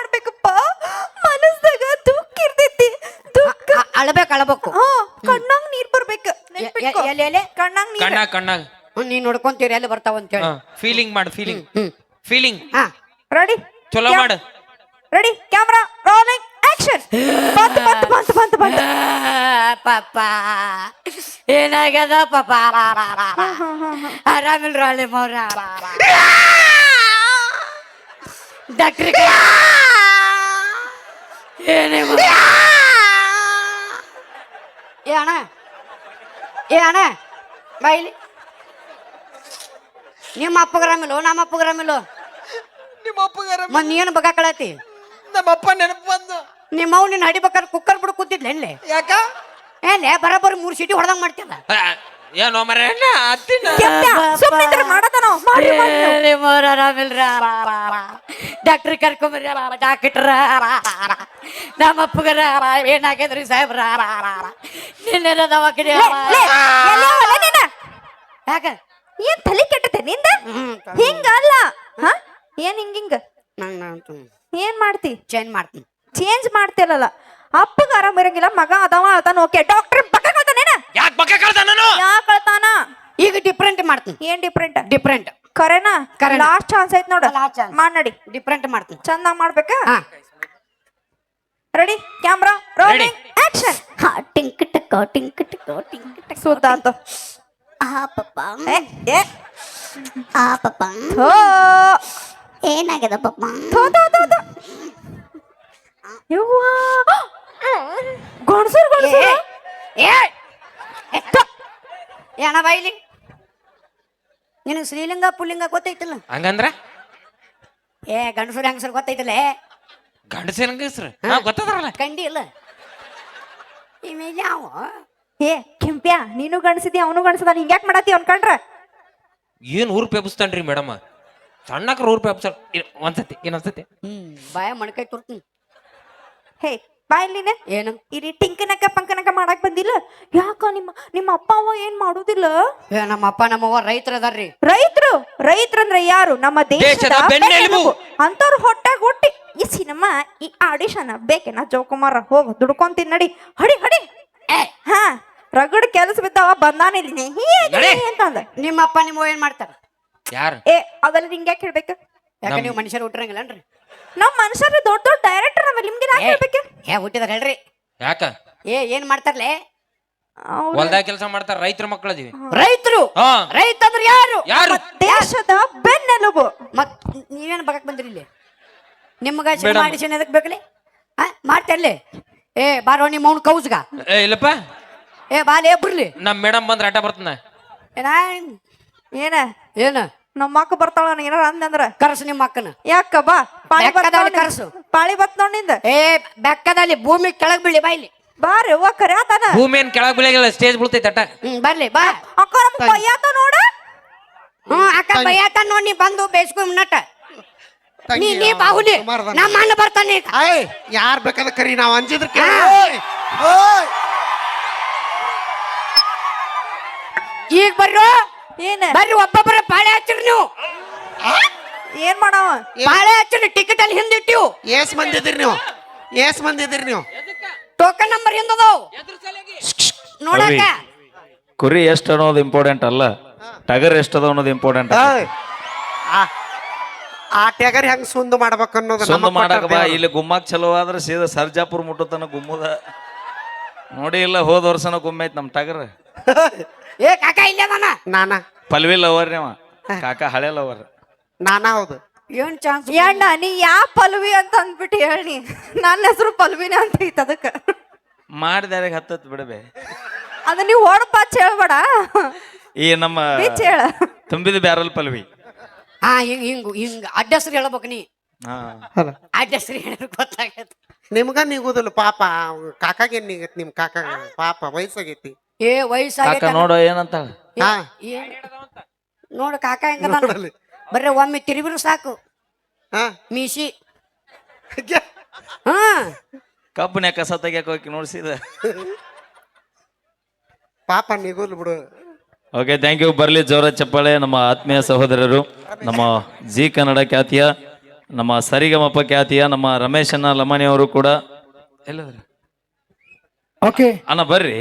ಮನಸ್ದಾಗ ದುಃಖ ಇರ್ತೈತಿ. ದುಃಖ. ಅಳಬೇಕು ಅಳಬೇಕು. ಹಾ ಕಣ್ಣಾಗ್ ನೀರ್ ಬರ್ಬೇಕು. ನೆನ್ಪಿಟ್ಕೋ. ಎಲೆ ಎಲೆ ಕಣ್ಣಾಗ್ ನೀರ್. ಕಣ್ಣಾಗ ಕಣ್ಣಾಗ. ಹ್ಮ್, ನೀನ್ ನೋಡ್ಕೊಂತೀರಿ ಎಲ್ಲಿ ಬರ್ತಾವ ಅಂತ ಹೇಳಿ. ಫೀಲಿಂಗ್ ಮಾಡು ಫೀಲಿಂಗ್ ಹ್ಮ್ ಫೀಲಿಂಗ್ ಹಾ. ರೆಡಿ ಚಲೋ ಮಾಡು. ರೆಡಿ ಕ್ಯಾಮ್ರಾ ರೋಲಿಂಗ್ ಆಕ್ಷನ್ ಬಂತು ಬಂತು ಬಂತು ಬಂತು ಬಂತು. ಪಾಪ. ಏನಾಗ್ಯದ ಪಾಪ? ಆರಾಮಿಲ್ರ ಅಲ್ಲಿ ಮೌರ ಡಾಕ್ಟ್ರಿ ಏನೇ ಏ ಅಣ್ಣ. ಏ ಅಣ್ಣ. ಬಾಯಿಲಿ. ನಿಮ್ಮ ಅಪ್ಪಗ್ರಾಮಿಲ್ಲೋ ನಮ್ಮ ಅಪ್ಪಗ್ರಾಮಿಲ್ಲೋ ನಿಮ್ಮ ಅಪ್ಪಗಾರ ಮತ್ ನೀನು ಬಗಾಕಳತಿ ನಮ್ಮ ಅಪ್ಪ ನೆನಪು ಬಂದು. ನಿಮ್ಮ ಅವ್ ನಿನ್ನ ಹಡಿಬೇಕಾದ್ರೆ ಕುಕ್ಕರ್ ಬಿಡು ಕೂತಿದ್ಲ ಎಲ್ಲಿ? ಯಾಕ? ಏನೇ ಬರೋಬ್ಬರಿ ಮೂರು ಸೀಟಿ ಹೊಡೆದಂಗ್ ಮಾಡ್ತಿಲ್ಲ ಆ, ಏನೋ ಮರ ಅತ್ತಿನ. ಸುಮ್ಮನೆ ಮಾಡದನೋ? ಮಾಡಿ ಮಾಡಿ. ಡಾಕ್ಟ್ರ್ ಕರ್ಕೊಂಬರ್ರಿ ಡಾಕ್ಟ್ರ. ನಮ್ಮ ಅಪ್ಪಗರ ಏನಾಗ್ಯದ್ರಿ ಸಾಹೇಬ್ರ? ನಿನ್ನೆ ದವಾಖಾನೆ? ಯಾಕ? ಏನ್ ತಲೆ ಕೆಟ್ಟತೆ ನಿಂದ? ಹ್ಮ್ ಹಿಂಗಲ್ಲ. ಹ? ಏನ್ ಹಿಂಗಿಂಗ ಏನ್ ಮಾಡ್ತಿ? ಚೇಂಜ್ ಮಾಡ್ತೀನಿ. ಚೇಂಜ್ ಮಾಡ್ತಿರಲ್ಲ. ಅಪ್ಪಗ ಆರಾಮ ಇರಂಗಿಲ್ಲ ಮಗ ಅದಾವ ಅದಾನ ಓಕೆ. ಡಾಕ್ಟರ್ ಬಕ್ಕ ಕಳ್ತಾನೇನ ಯಾಕೆ ಬಕ್ಕ ಕಳ್ದ ನಾನು? ಯಾಕೆ ಕಳ್ತಾನ? ಈಗ ಡಿಫ್ರೆಂಟ್ ಮಾಡ್ತೀನಿ. ಏನ್ ಡಿಫ್ರೆಂಟ್ ಡಿಫ್ರೆಂಟ್ ಕರೆನಾ? ಕರೆ ಲಾಸ್ಟ್ ಚಾನ್ಸ್ ಐತ್ ನೋಡ. Last chance. ಮಾಡ್ ನಡಿ. ಡಿಫ್ರೆಂಟ್ ಮಾಡ್ತೀನಿ. ಚಂದ ಮಾಡ್ಬೇಕಾ? ಹಾ. ರೆಡಿ ಕ್ಯಾಮ್ರಾ ರೋಲಿಂಗ್ ಆಕ್ಷನ್ ಹಾ ಟಿಂಕ್ ಟಕ ಟಿಂಕ್ ಟಕ ಟಿಂಕ್ ಟಕ್. ಸುದ್ದ ಅಂತ. ಆ ಪಪ್ಪ. ಏ ಏ. ಆ ಪಪ್ಪ. ಥೋ. ಏನಾಗ್ಯದ ಪಪ್ಪ? ಥೋ ಥೋ ಥೋ ಥೋ. ಯವ್ವಾ. ಗಣಸೂರ್ ಗಣಸೂರ್ ಏ. ಏನ ಬಾಯಿಲಿ? ನಿನಗೆ ಶ್ರೀಲಿಂಗ ಪುಲ್ಲಿಂಗ ಗೊತ್ತೈತಿಲ್ಲ? ಹಂಗಂದ್ರ? ಏ ಗಂಡಸರು ಹೆಂಗಸರು ಗೊತ್ತೈತಿಲ್ಲ? ಗಂಡಸೇನ ಹೆಂಗಸ್ರು? ಹಾ? ಗೊತ್ತದ್ರಲ್ಲ. ಕಂಡಿ ಇಲ್ಲ. ಇಮೇಲೆ ಅವ ಏ ಕೆಂಪ್ಯ ನೀನು ಗಣಸಿದಿ ಅವನು ಗಣಸದ ಯಾಕೆ ಮಾಡತ್ತಿ ಅನ್ಕಂಡ್ರ ಏನ್ ಊರು ಪೆಬ್ಸ್ತಾನ್ರಿ ಮೇಡಮ್? ಸಣ್ಣಕ್ರ ಊರು ಪೆಬ್ಸ ಒಂದ್ಸತಿ ಇನ್ನೊಂದ್ಸತಿ. ಹ್ಮ್ ಬಾಯ ಮಣ್ಕೈ ತುರ್ತೀನಿ. ಹೇ ಬಾ ಇಲ್ಲಿನ. ಏನು? ಇರಿ ಟಿಂಕನಕ ಪಂಕನಕ ಮಾಡಕ್ ಬಂದಿಲ್ಲ? ಯಾಕ ನಿಮ್ಮ ನಿಮ್ಮ ಅಪ್ಪ ಅವ ಏನ್ ಮಾಡುದಿಲ್ಲ? ಏ ನಮ್ಮ ಅಪ್ಪ ನಮ್ಮವ್ವ ರೈತರ ಅದಾರ್ರಿ ರೈತರು? ರೈತರಂದ್ರೆ ಯಾರು? ನಮ್ಮ ದೇಶದ ದೇಶದ ಬೆನ್ನೆಲುಬು. ಅಂತವ್ರ ಹೊಟ್ಟಾಗ ಹೊಟ್ಟಿ. ಈ ಸಿನಿಮಾ ಈ ಆಡಿಷನ್ ಬೇಕೇನ? ಜೋಕುಮಾರ ಹೋಗ್ ದುಡ್ಕೊಂತೀನಿ ನಡಿ. ಹಡಿ ಹಡಿ. ಏ. ಹಾ ರಗಡ್ ಕೆಲಸ ಬಿದ್ದಾವ ಬಂದಾನಿಲ್ಲಿ ನಡಿ. ನಿಮ್ಮ ಅಂತಂದ ಅಪ್ಪ ನಿಮ್ಮ ಏನ್ ಮಾಡ್ತಾರ? ಯಾರು? ಏ ಅವೆಲ್ಲ ನಿಂಗೆ ಹೇಳ್ಬೇಕು? ಯಾಕ ನೀವು ಮನುಷ್ಯರು ಹುಟ್ಟಿರಂಗಿಲ್ಲನ್ರಿ. ನಮ್ ಮನುಷ್ಯರು ದೊಡ್ಡ ದೊಡ್ಡ ಡೈರೆಕ್ಟರ್ ನಮ್ಮ ನಿಮ್ಗೆ ಯಾಕೆ ಹೇಳ್ಬೇಕು? ಏ ಹುಟ್ಟಿದಾರ ಹೇಳ್ರಿ. ಯಾಕ? ಏ ಏನ್ ಮಾಡ್ತಾರ್ಲೆ? ಅವ್ರು ಹೊಲ್ದಾಗ ಕೆಲಸ ಮಾಡ್ತಾರ ರೈತರ ಮಕ್ಕಳದೀವಿ ರೈತರು? ಹಾ. ರೈತ ಅಂದ್ರೆ ಯಾರು? ಯಾರು? ದೇಶದ ಬೆನ್ನೆಲುಬು. ಮತ್ ನೀವೇನ್ ಬಗಕ್ ಬಂದ್ರಿ ಇಲ್ಲಿ? ನಿಮ್ಗ ಸಿನಿಮಾ ಆಡಿಷನ್ ಎದಕ್ ಬೇಕಲಿ ಆ ಮಾಡ್ತಾರ್ಲಿ. ಏ ಬಾರೋ ನಿಮ್ಮ ಅವ್ನ ಕೌಸ್ಗ. ಏ ಇಲ್ಲಪ್ಪ. ಏ ಬಾಲೇ ಬರ್ಲಿ. ನಮ್ ಮೇಡಮ್ ಬಂದ್ರ ಆಟ ಬರ್ತನ. ಏನ ಏನ? ಏನ? ನಮ್ಮ ಅಕ್ಕ ಬರ್ತಾಳ ಏನಾರ ಅಂದ್ರ? ಕರ್ಸು ನಿಮ್ಮ ಅಕ್ಕನ. ಯಾಕ ಬಾ ಪಾಳಿ ಬತ್ ಬೆಕ್ಕದವ್ಳಿ ನೋಡ್ ಕರ್ಸು. ನಿಂದ. ಪಾಳಿ ಬತ್ ನೋಡಿಂದ ಏ ಬೆಕ್ಕದಲ್ಲಿ ಭೂಮಿ ಕೆಳಗ್ ಬೀಳಿ ಬಾಯ್ಲಿ ಬಾರಿ ಅವ್ವ ಕರೆ ಆತಾನ ಭೂಮಿ ಏನ್ ಕೆಳಗ್ ಬಿಳಿ ಸ್ಟೇಜ್ ಬಿಳ್ತೈತೆ ಅಟ್ಟ. ಹ್ಮ್ ಬರ್ಲಿ ಬಾ. ಅಕ್ಕ ನಮ್ ನೋಡ. ಹ್ಮ್ ಅಕ್ಕ ಬಯ್ಯಾತ ನೋಡಿ ನೀ ಬಂದು ಬೇಸ್ಕೊ ನಟ ನೀ ನೀ ಬಾಹುಲಿ ನಮ್ಮ ಅಣ್ಣ ಬರ್ತಾನೆ ಈಗ. ಆಯ್ ಯಾರ್ ಬೇಕಾದ ಕರಿ ನಾವ್ ಅಂಜಿದ್ರ ಕೇಳ. ಈಗ ಬರ್ರು? ಏನ? ಬರ್ರಿ ಒಬ್ಬೊಬ್ಬರ ಪಾಳೆ ಹಚ್ಚಿರಿ ನೀವು. ಏನ್ ಮಾಡವ? ಪಾಳೆ ಹಚ್ಚಿರಿ ಟಿಕೆಟ್ ಅಲ್ಲಿ ಹಿಂದಿಟ್ಟಿವು ಏಸ್ ಮಂದಿ ಇದಿರಿ ನೀವು. ಏಸ್ ಮಂದಿ ಇದಿರಿ ನೀವು. ಟೋಕನ್ ನಂಬರ್ ಹಿಂದದವು. ನೋಡಕ ಕುರಿ ಎಷ್ಟು ಅನ್ನೋದು ಇಂಪಾರ್ಟೆಂಟ್ ಅಲ್ಲ? ಟಗರ್ ಎಷ್ಟದ ಅನ್ನೋದು ಇಂಪಾರ್ಟೆಂಟ್. ಆ- ಆ ಟ್ಯಾಗರ್ ಹೆಂಗ್ ಸುಂದ್ ಮಾಡ್ಬೇಕು ಅನ್ನೋದು ಸುಂದ ನಮಗ್ ಮಾಡಕ್ ಬಾ ಇಲ್ಲಿ ಗುಮ್ಮಕ್ ಚಲೋ ಆದ್ರೆ ಸೀದಾ ಸರ್ಜಾಪುರ ಮುಟ್ಟತನ ಗುಮ್ಮದ. ನೋಡಿ ಇಲ್ಲ ಹೋದ ವರ್ಷನ ಗುಮ್ಮೈತ್ ನಮ್ ಟಗರ್. ಏ ಕಾಕ ಇಲ್ಲೇ ಅದಾನ? ನಾನ? ಪಲ್ವಿ ಲವರ್ ನೀವ ಕಾಕ ಹಳೆ ಲವರ್ ನಾನಾ ಹೌದು. ಏನ್ ಚಾನ್ಸ್ ಯಣ್ಣ ನೀ ಯಾ ಪಲ್ವಿ ಅಂತ ಅಂದ್ಬಿಟ್ಟು ಹೇಳಿ ನನ್ನ ಹೆಸರು ಪಲ್ವಿನೇ ಅಂತ ಐತ್ ಅದಕ್ಕ. ಮಾಡಿದಾರೆ ಹತ್ತತ್ ಬಿಡಬೇ. ಅದ ನೀವ್ ಹೊಡಪ ಹೇಳ್ಬೇಡ. ಈ ನಮ್ಮ ಬಿಚ್ ಹೇಳ. ತುಂಬಿದ ಬ್ಯಾರಲ್ ಪಲ್ವಿ. ಹಾ ಹಿಂಗ್ ಹಿಂಗ್ ಹಿಂಗ್. ಅಡ್ಡಸ್ರಿ ಹೇಳ್ಬೇಕು ನೀ. ಹಾ. ಅಲ್ಲ ಅಡ್ಡಸ್ರಿ ಹೇಳಿದ್ರೆ ಗೊತ್ತಾಗತ್ತೆ. ನಿಮ್ಗ ನೀಗುದಿಲ್ಲ ಪಾಪ ಕಾಕಾಗೆ ನೀಗತ್ ನಿಮ್ ಕಾಕ ಪಾಪ ವಯಸ್ಸಾಗೈತಿ. ಏ ಕಾಕ ನೋಡ ನೋಡು ಏನಂತ ಹಾ. ಏನ್ ನೋಡು ಕಾಕ ಹೆಂಗ ನೋಡಲ್ಲಿ. ಬರ್ರಿ ಒಮ್ಮೆ ತಿರುಗಿರು ಸಾಕು. ಹಾ. ಮೀಸಿ ಹಾ. ಕಬ್ಬನ್ಯಾಗ ಕಸ ತೆಗಿಯಕ್ ಹೋಗಿ ನೋಡ್ಸಿದ. ಪಾಪ ನಿಗುಲ್ ಬಿಡು. ಓಕೆ ಥ್ಯಾಂಕ್ ಯು ಬರಲಿ ಜೋರ ಚಪ್ಪಾಳೆ. ನಮ್ಮ ಆತ್ಮೀಯ ಸಹೋದರರು ನಮ್ಮ ಜಿ ಕನ್ನಡ ಖ್ಯಾತಿಯ ನಮ್ಮ ಸರಿಗಮಪ ಖ್ಯಾತಿಯ ನಮ್ಮ ರಮೇಶ್ ಅಣ್ಣ ಲಮಾನಿ ಅವರು ಕೂಡ. ಎಲ್ಲದ್ರ ಓಕೆ ಅಣ್ಣ ಬರ್ರಿ.